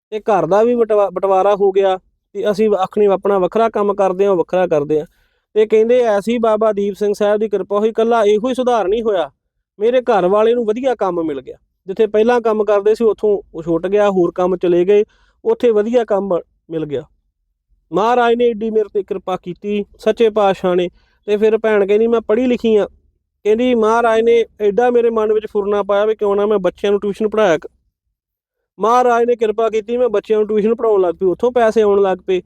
ਤੇ ਘਰ ਦਾ ਵੀ ਬਟਵਾ- ਬਟਵਾਰਾ ਹੋ ਗਿਆ, ਤੇ ਅਸੀਂ ਆਖਣੀ ਆਪਣਾ ਵੱਖਰਾ ਕੰਮ ਕਰਦੇ ਹਾਂ ਵੱਖਰਾ ਕਰਦੇ ਹਾਂ। ਤੇ ਕਹਿੰਦੇ, ਐਸੀ ਬਾਬਾ ਦੀਪ ਸਿੰਘ ਸਾਹਿਬ ਦੀ ਕਿਰਪਾ ਹੋਈ ਕੱਲਾ ਇਹੋ ਹੀ ਸੁਧਾਰ ਨਹੀਂ ਹੋਇਆ। ਮੇਰੇ ਘਰ ਵਾਲੇ ਨੂੰ ਵਧੀਆ ਕੰਮ ਮਿਲ ਗਿਆ। ਜਿੱਥੇ ਪਹਿਲਾਂ ਕੰਮ ਕਰਦੇ ਸੀ, ਉੱਥੋਂ ਉਹ ਛੁੱਟ ਗਿਆ, ਹੋਰ ਕੰਮ ਚਲੇ ਗਏ, ਉੱਥੇ ਵਧੀਆ ਕੰਮ ਮਿਲ ਗਿਆ। ਮਹਾਰਾਜ ਨੇ ਏਡੀ ਮੇਰੇ ਤੇ ਕਿਰਪਾ ਕੀਤੀ, ਸੱਚੇ ਪਾਤਸ਼ਾਹ ਨੇ। ਤੇ ਫਿਰ ਭੈਣ ਕਹਿੰਦੀ, ਮੈਂ ਪੜ੍ਹੀ ਲਿਖੀ ਆ। ਕਹਿੰਦੀ, ਮਹਾਰਾਜ ਨੇ ਐਡਾ ਮੇਰੇ ਮਨ ਵਿੱਚ ਫੁਰਨਾ ਪਾਇਆ ਵੀ ਕਿਉਂ ਨਾ ਮੈਂ ਬੱਚਿਆਂ ਨੂੰ ਟਿਊਸ਼ਨ ਪੜਾਇਆ ਮਹਾਰਾਜ ਨੇ ਕਿਰਪਾ ਕੀਤੀ, ਮੈਂ ਬੱਚਿਆਂ ਨੂੰ ਟਿਊਸ਼ਨ ਪੜਾਉਣ ਲੱਗ ਪਈ, ਉੱਥੋਂ ਪੈਸੇ ਆਉਣ ਲੱਗ ਪਏ।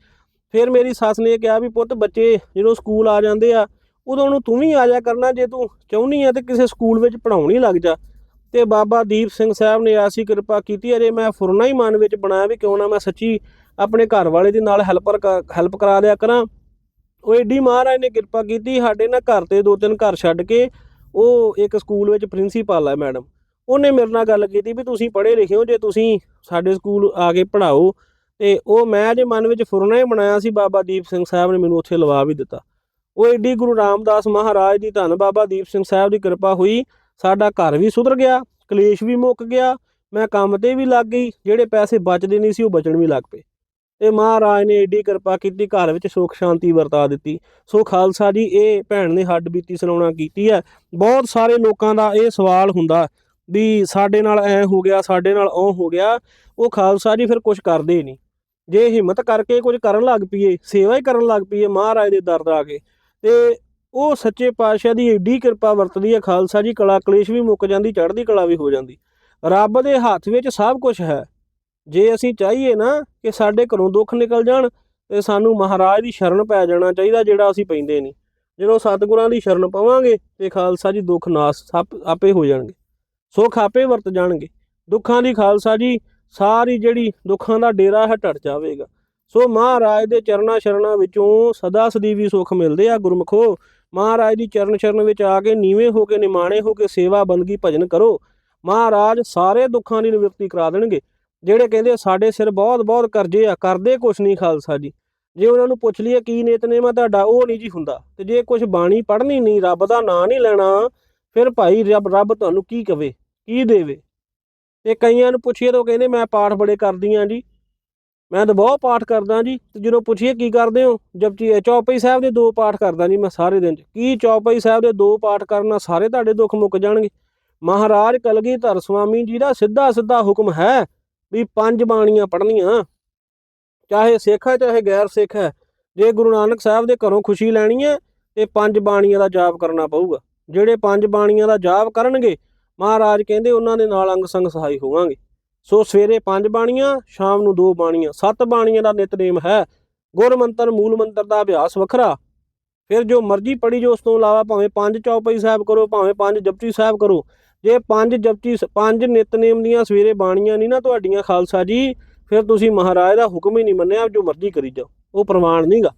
ਫਿਰ ਮੇਰੀ ਸੱਸ ਨੇ ਕਿਹਾ ਵੀ, ਪੁੱਤ ਬੱਚੇ ਜਦੋਂ ਸਕੂਲ ਆ ਜਾਂਦੇ ਆ, ਉਦੋਂ ਨੂੰ ਤੂੰ ਵੀ ਆ ਜਾ ਕਰਨਾ, ਜੇ ਤੂੰ ਚਾਹੁੰਦੀ ਆ ਤੇ ਕਿਸੇ ਸਕੂਲ ਵਿੱਚ ਪੜਾਉਣ ਹੀ ਲੱਗ ਜਾ। ਤੇ ਬਾਬਾ ਦੀਪ ਸਿੰਘ ਸਾਹਿਬ ਨੇ ਐਸੀ ਕਿਰਪਾ ਕੀਤੀ, ਅਜੇ ਮੈਂ ਫੁਰਨਾ ਹੀ ਮਨ ਵਿੱਚ ਬਣਾਇਆ ਵੀ ਕਿਉਂ ਨਾ ਮੈਂ ਸੱਚੀ ਆਪਣੇ ਘਰ ਵਾਲੇ ਦੇ ਨਾਲ ਹੈਲਪਰ ਹੈਲਪ ਕਰਾ ਦਿਆ ਕਰਾਂ। ਉਹ ਏਡੀ ਮਹਾਰਾਜ ਨੇ ਕਿਰਪਾ ਕੀਤੀ, ਸਾਡੇ ਨਾਲ ਘਰ ਤੇ ਦੋ ਤਿੰਨ ਘਰ ਛੱਡ ਕੇ ਉਹ ਇੱਕ ਸਕੂਲ ਵਿੱਚ ਪ੍ਰਿੰਸੀਪਲ ਹੈ ਮੈਡਮ ਉਹਨੇ ਮੇਰੇ ਨਾਲ ਗੱਲ ਕੀਤੀ ਵੀ ਤੁਸੀਂ ਪੜ੍ਹੇ ਲਿਖੇ ਹੋ, ਜੇ ਤੁਸੀਂ ਸਾਡੇ ਸਕੂਲ ਆ ਕੇ ਪੜ੍ਹਾਓ, ਤੇ ਉਹ ਮੈਂ ਜੇ ਮਨ ਵਿੱਚ ਫੁਰਨਾ ਹੀ ਬਣਾਇਆ ਸੀ, ਬਾਬਾ ਦੀਪ ਸਿੰਘ ਸਾਹਿਬ ਨੇ ਮੈਨੂੰ ਉੱਥੇ ਲਵਾ ਵੀ ਦਿੱਤਾ। ਉਹ ਏਡੀ ਗੁਰੂ ਰਾਮਦਾਸ ਮਹਾਰਾਜ ਦੀ ਧੰਨ, ਬਾਬਾ ਦੀਪ ਸਿੰਘ ਸਾਹਿਬ ਦੀ ਕਿਰਪਾ ਹੋਈ, ਸਾਡਾ ਘਰ ਵੀ ਸੁਧਰ ਗਿਆ, ਕਲੇਸ਼ ਵੀ ਮੁੱਕ ਗਿਆ, ਮੈਂ ਕੰਮ ਤੇ ਵੀ ਲੱਗ ਗਈ, ਜਿਹੜੇ ਪੈਸੇ ਬਚਦੇ ਨਹੀਂ ਸੀ, ਉਹ ਬਚਣ ਵੀ ਲੱਗ ਪਏ। ਤੇ ਮਹਾਰਾਜ ਨੇ ਏਡੀ ਕਿਰਪਾ ਕੀਤੀ, ਘਰ ਵਿੱਚ ਸੁੱਖ, ਸ਼ਾਂਤੀ ਵਰਤਾ ਦਿੱਤੀ। ਸੋ ਖਾਲਸਾ ਜੀ, ਇਹ ਭੈਣ ਨੇ ਹੱਡ ਬੀਤੀ ਸੁਣਾਉਣਾ ਕੀਤੀ ਹੈ। ਬਹੁਤ ਸਾਰੇ ਲੋਕਾਂ ਦਾ ਇਹ ਸਵਾਲ ਹੁੰਦਾ ਵੀ ਸਾਡੇ ਨਾਲ ਐ ਹੋ ਗਿਆ, ਸਾਡੇ ਨਾਲ ਉਹ ਹੋ ਗਿਆ, ਉਹ ਖਾਲਸਾ ਜੀ ਫਿਰ ਕੁਝ ਕਰਦੇ ਨਹੀਂ। ਜੇ ਹਿੰਮਤ ਕਰਕੇ ਕੁਝ ਕਰਨ ਲੱਗ ਪਈਏ, ਸੇਵਾ ਹੀ ਕਰਨ ਲੱਗ ਪਈਏ ਮਹਾਰਾਜ ਦੇ ਦਰ ਆ ਕੇ, ਤੇ ਉਹ ਸੱਚੇ ਪਾਤਸ਼ਾਹ ਦੀ ਏਡੀ ਕਿਰਪਾ ਵਰਤਦੀ ਹੈ, ਖਾਲਸਾ ਜੀ ਕਲਾ ਕਲੇਸ਼ ਵੀ ਮੁੱਕ ਜਾਂਦੀ, ਚੜ੍ਹਦੀ ਕਲਾ ਵੀ ਹੋ ਜਾਂਦੀ। ਰੱਬ ਦੇ ਹੱਥ ਵਿੱਚ ਸਭ ਕੁਝ ਹੈ। ਜੇ ਅਸੀਂ ਚਾਹੀਏ ਨਾ ਕਿ ਸਾਡੇ ਘਰੋਂ ਦੁੱਖ ਨਿਕਲ ਜਾਣ, ਤੇ ਸਾਨੂੰ ਮਹਾਰਾਜ ਦੀ ਸ਼ਰਨ ਪੈ ਜਾਣਾ ਚਾਹੀਦਾ ਜਿਹੜਾ ਅਸੀਂ ਪੈਂਦੇ ਨਹੀਂ। ਜਦੋਂ ਸਤਿਗੁਰਾਂ ਦੀ ਸ਼ਰਨ ਪਵਾਂਗੇ, ਤੇ ਖਾਲਸਾ ਜੀ ਦੁੱਖ ਨਾਸ ਆਪੇ ਹੋ ਜਾਣਗੇ, ਸੁੱਖ ਆਪੇ ਵਰਤ ਜਾਣਗੇ। ਦੁੱਖਾਂ ਦੀ ਖਾਲਸਾ ਜੀ ਸਾਰੀ ਜਿਹੜੀ ਦੁੱਖਾਂ ਦਾ ਡੇਰਾ ਹੈ ਟਟ ਜਾਵੇਗਾ। ਸੋ ਮਹਾਰਾਜ ਦੇ ਚਰਨਾਂ ਸ਼ਰਨਾਂ ਵਿੱਚੋਂ ਸਦਾ ਸਦੀਵੀ ਸੁੱਖ ਮਿਲਦੇ ਆ ਗੁਰਮਖੋ। ਮਹਾਰਾਜ ਦੀ ਚਰਨ ਸ਼ਰਨ ਵਿੱਚ ਆ ਕੇ ਨੀਵੇਂ ਹੋ ਕੇ ਨਿਮਾਣੇ ਹੋ ਕੇ ਸੇਵਾ ਬੰਦਗੀ ਭਜਨ ਕਰੋ। ਮਹਾਰਾਜ ਸਾਰੇ ਦੁੱਖਾਂ ਦੀ ਨਿਵਰਤੀ ਕਰਾ ਦੇਣਗੇ। ਜਿਹੜੇ ਕਹਿੰਦੇ ਸਾਡੇ ਸਿਰ ਬਹੁਤ ਬਹੁਤ ਕਰਜ਼ੇ ਆ, ਕਰਦੇ ਕੁਛ ਨਹੀਂ ਖਾਲਸਾ ਜੀ। ਜੇ ਉਹਨਾਂ ਨੂੰ ਪੁੱਛ ਲਈਏ ਕੀ ਨਿਤਨੇਮ ਆ ਤੁਹਾਡਾ, ਉਹ ਨਹੀਂ ਜੀ ਹੁੰਦਾ। ਤੇ ਜੇ ਕੁਝ ਬਾਣੀ ਪੜ੍ਹਨੀ ਨਹੀਂ, ਰੱਬ ਦਾ ਨਾਂ ਨਹੀਂ ਲੈਣਾ, ਫਿਰ ਭਾਈ ਰੱਬ ਰੱਬ ਤੁਹਾਨੂੰ ਕੀ ਕਵੇ, ਕੀ ਦੇਵੇ? ਤੇ ਕਈਆਂ ਨੂੰ ਪੁੱਛੀਏ ਤਾਂ ਉਹ ਕਹਿੰਦੇ, ਮੈਂ ਪਾਠ ਬੜੇ ਕਰਦੀ ਆਂ ਜੀ। ਮੈਂ ਤਾਂ ਬਹੁਤ ਪਾਠ ਕਰਦਾ ਜੀ। ਤੇ ਜਦੋਂ ਪੁੱਛੀਏ ਕੀ ਕਰਦੇ ਹੋ? ਜਪਜੀ ਚੌਪਈ ਸਾਹਿਬ ਦੇ ਦੋ ਪਾਠ ਕਰਦਾ ਜੀ ਮੈਂ ਸਾਰੇ ਦਿਨ ਚ। ਕੀ ਚੌਪਈ ਸਾਹਿਬ ਦੇ ਦੋ ਪਾਠ ਕਰਨਾ ਸਾਰੇ ਤੁਹਾਡੇ ਦੁੱਖ ਮੁੱਕ ਜਾਣਗੇ? ਮਹਾਰਾਜ ਕਲਗੀਧਰ ਸੁਆਮੀ ਜੀ ਦਾ ਸਿੱਧਾ ਸਿੱਧਾ ਹੁਕਮ ਹੈ। ਵੀ ਪੰਜ ਬਾਣੀਆਂ ਪੜ੍ਹਨੀਆਂ। ਚਾਹੇ ਸਿੱਖ ਹੈ, ਚਾਹੇ ਗੈਰ ਸਿੱਖ ਹੈ, ਜੇ ਗੁਰੂ ਨਾਨਕ ਸਾਹਿਬ ਦੇ ਘਰੋਂ ਖੁਸ਼ੀ ਲੈਣੀ ਹੈ, ਤੇ ਪੰਜ ਬਾਣੀਆਂ ਦਾ ਜਾਪ ਕਰਨਾ ਪਊਗਾ। ਜਿਹੜੇ ਪੰਜ ਬਾਣੀਆਂ ਦਾ ਜਾਪ ਕਰਨਗੇ, ਮਹਾਰਾਜ ਕਹਿੰਦੇ ਉਹਨਾਂ ਦੇ ਨਾਲ ਅੰਗ ਸੰਗ ਸਹਾਈ ਹੋਵਾਂਗੇ। ਸੋ ਸਵੇਰੇ ਪੰਜ ਬਾਣੀਆਂ, ਸ਼ਾਮ ਨੂੰ ਦੋ ਬਾਣੀਆਂ। ਸੱਤ ਬਾਣੀਆਂ ਦਾ ਨਿਤਨੇਮ ਹੈ। ਗੁਰ ਮੰਤਰ, ਮੂਲ ਮੰਤਰ ਦਾ ਅਭਿਆਸ ਵੱਖਰਾ। ਫਿਰ ਜੋ ਮਰਜ਼ੀ ਪੜੀ ਜੋ ਉਸ ਤੋਂ ਇਲਾਵਾ ਭਾਵੇਂ ਪੰਜ ਚੌਪਈ ਸਾਹਿਬ ਕਰੋ, ਭਾਵੇਂ ਪੰਜ ਜਪਜੀ ਸਾਹਿਬ ਕਰੋ ਜੇ ਪੰਜ ਜਪਜੀ ਪੰਜ ਨਿਤਨੇਮ ਦੀਆਂ ਸਵੇਰੇ ਬਾਣੀਆਂ ਨਹੀਂ ਨਾ ਤੁਹਾਡੀਆਂ ਖਾਲਸਾ ਜੀ, ਫਿਰ ਤੁਸੀਂ ਮਹਾਰਾਜ ਦਾ ਹੁਕਮ ਹੀ ਨਹੀਂ ਮੰਨਿਆ, ਜੋ ਮਰਜ਼ੀ ਕਰੀ ਜਾਓ। ਉਹ ਪ੍ਰਮਾਣ ਨਹੀਂਗਾ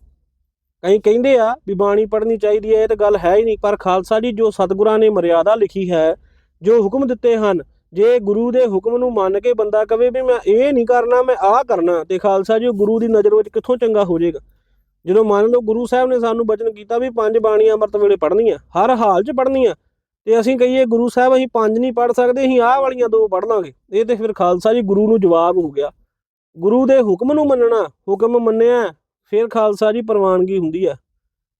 ਕਈ ਕਹਿੰਦੇ ਆ ਵੀ ਬਾਣੀ ਪੜ੍ਹਨੀ ਚਾਹੀਦੀ ਹੈ, ਇਹ ਤਾਂ ਗੱਲ ਹੈ ਹੀ ਨਹੀਂ, ਪਰ ਖਾਲਸਾ ਜੀ, ਜੋ ਸਤਿਗੁਰਾਂ ਨੇ ਮਰਿਆਦਾ ਲਿਖੀ ਹੈ, ਜੋ ਹੁਕਮ ਦਿੱਤੇ ਹਨ, ਜੇ ਗੁਰੂ ਦੇ ਹੁਕਮ ਨੂੰ ਮੰਨ ਕੇ ਬੰਦਾ ਕਵੇ ਵੀ ਮੈਂ ਇਹ ਨਹੀਂ ਕਰਨਾ, ਮੈਂ ਆਹ ਕਰਨਾ, ਤੇ ਖਾਲਸਾ ਜੀ, ਉਹ ਗੁਰੂ ਦੀ ਨਜ਼ਰ ਵਿੱਚ ਕਿੱਥੋਂ ਚੰਗਾ ਹੋ ਜਾਏਗਾ? ਜਦੋਂ ਮੰਨ ਲਓ ਗੁਰੂ ਸਾਹਿਬ ਨੇ ਸਾਨੂੰ ਬਚਨ ਕੀਤਾ ਵੀ ਪੰਜ ਬਾਣੀਆਂ ਅੰਮ੍ਰਿਤ ਵੇਲੇ ਪੜ੍ਹਨੀਆਂ, ਹਰ ਹਾਲ 'ਚ ਪੜ੍ਹਨੀਆਂ ਤੇ ਅਸੀਂ ਕਹੀਏ ਗੁਰੂ ਸਾਹਿਬ ਅਸੀਂ ਪੰਜ ਨਹੀਂ ਪੜ੍ਹ ਸਕਦੇ, ਅਸੀਂ ਆਹ ਵਾਲੀਆਂ ਦੋ ਪੜ੍ਹ ਲਾਂਗੇ। ਇਹ ਤੇ ਫਿਰ ਖਾਲਸਾ ਜੀ ਗੁਰੂ ਨੂੰ ਜਵਾਬ ਹੋ ਗਿਆ। ਗੁਰੂ ਦੇ ਹੁਕਮ ਨੂੰ ਮੰਨਣਾ, ਹੁਕਮ ਮੰਨਿਆ, ਫਿਰ ਖਾਲਸਾ ਜੀ ਪ੍ਰਵਾਨਗੀ ਹੁੰਦੀ ਹੈ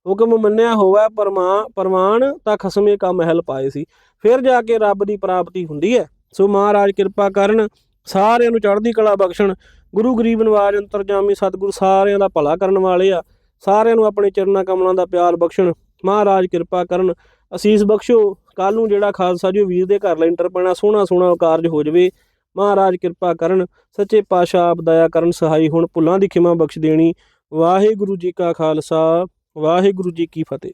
ਹੁਕਮ ਮੰਨਿਆ ਹੋਵੇ ਪਰਮਾ ਪ੍ਰਮਾਣ ਤਾਂ ਖਸਮੇ ਕਾ ਮਹਿਲ ਪਾਏ ਸੀ। ਫਿਰ ਜਾ ਕੇ ਰੱਬ ਦੀ ਪ੍ਰਾਪਤੀ ਹੁੰਦੀ ਹੈ ਸੋ ਮਹਾਰਾਜ ਕਿਰਪਾ ਕਰਨ, ਸਾਰਿਆਂ ਨੂੰ ਚੜ੍ਹਦੀ ਕਲਾ ਬਖਸ਼ਣ। ਗੁਰੂ ਗਰੀਬ ਨਵਾਜ ਅੰਤਰਜਾਮੀ ਸਤਿਗੁਰੂ ਸਾਰਿਆਂ ਦਾ ਭਲਾ ਕਰਨ ਵਾਲੇ ਆ। ਸਾਰਿਆਂ ਨੂੰ ਆਪਣੇ ਚਰਨਾਂ ਕਮਲਾਂ ਦਾ ਪਿਆਰ ਬਖਸ਼ਣ। ਮਹਾਰਾਜ ਕਿਰਪਾ ਕਰਨ, ਅਸੀਸ ਬਖਸ਼ੋ। ਕੱਲ ਨੂੰ ਜਿਹੜਾ ਖਾਲਸਾ ਜੀ ਉਹ ਵੀਰ ਦੇ ਘਰ ਲੈਂਟਰ ਪੈਣਾ, ਸੋਹਣਾ ਸੋਹਣਾ ਕਾਰਜ ਹੋ ਜਾਵੇ। ਮਹਾਰਾਜ ਕਿਰਪਾ ਕਰਨ, ਸੱਚੇ ਪਾਤਸ਼ਾਹ ਆਪ ਦਇਆ ਕਰਨ, ਸਹਾਈ ਹੁਣ, ਭੁੱਲਾਂ ਦੀ ਖਿਮਾ ਬਖਸ਼ ਦੇਣੀ। ਵਾਹਿਗੁਰੂ ਜੀ ਕਾ ਖਾਲਸਾ, ਵਾਹਿਗੁਰੂ ਜੀ ਕੀ ਫਤਿਹ।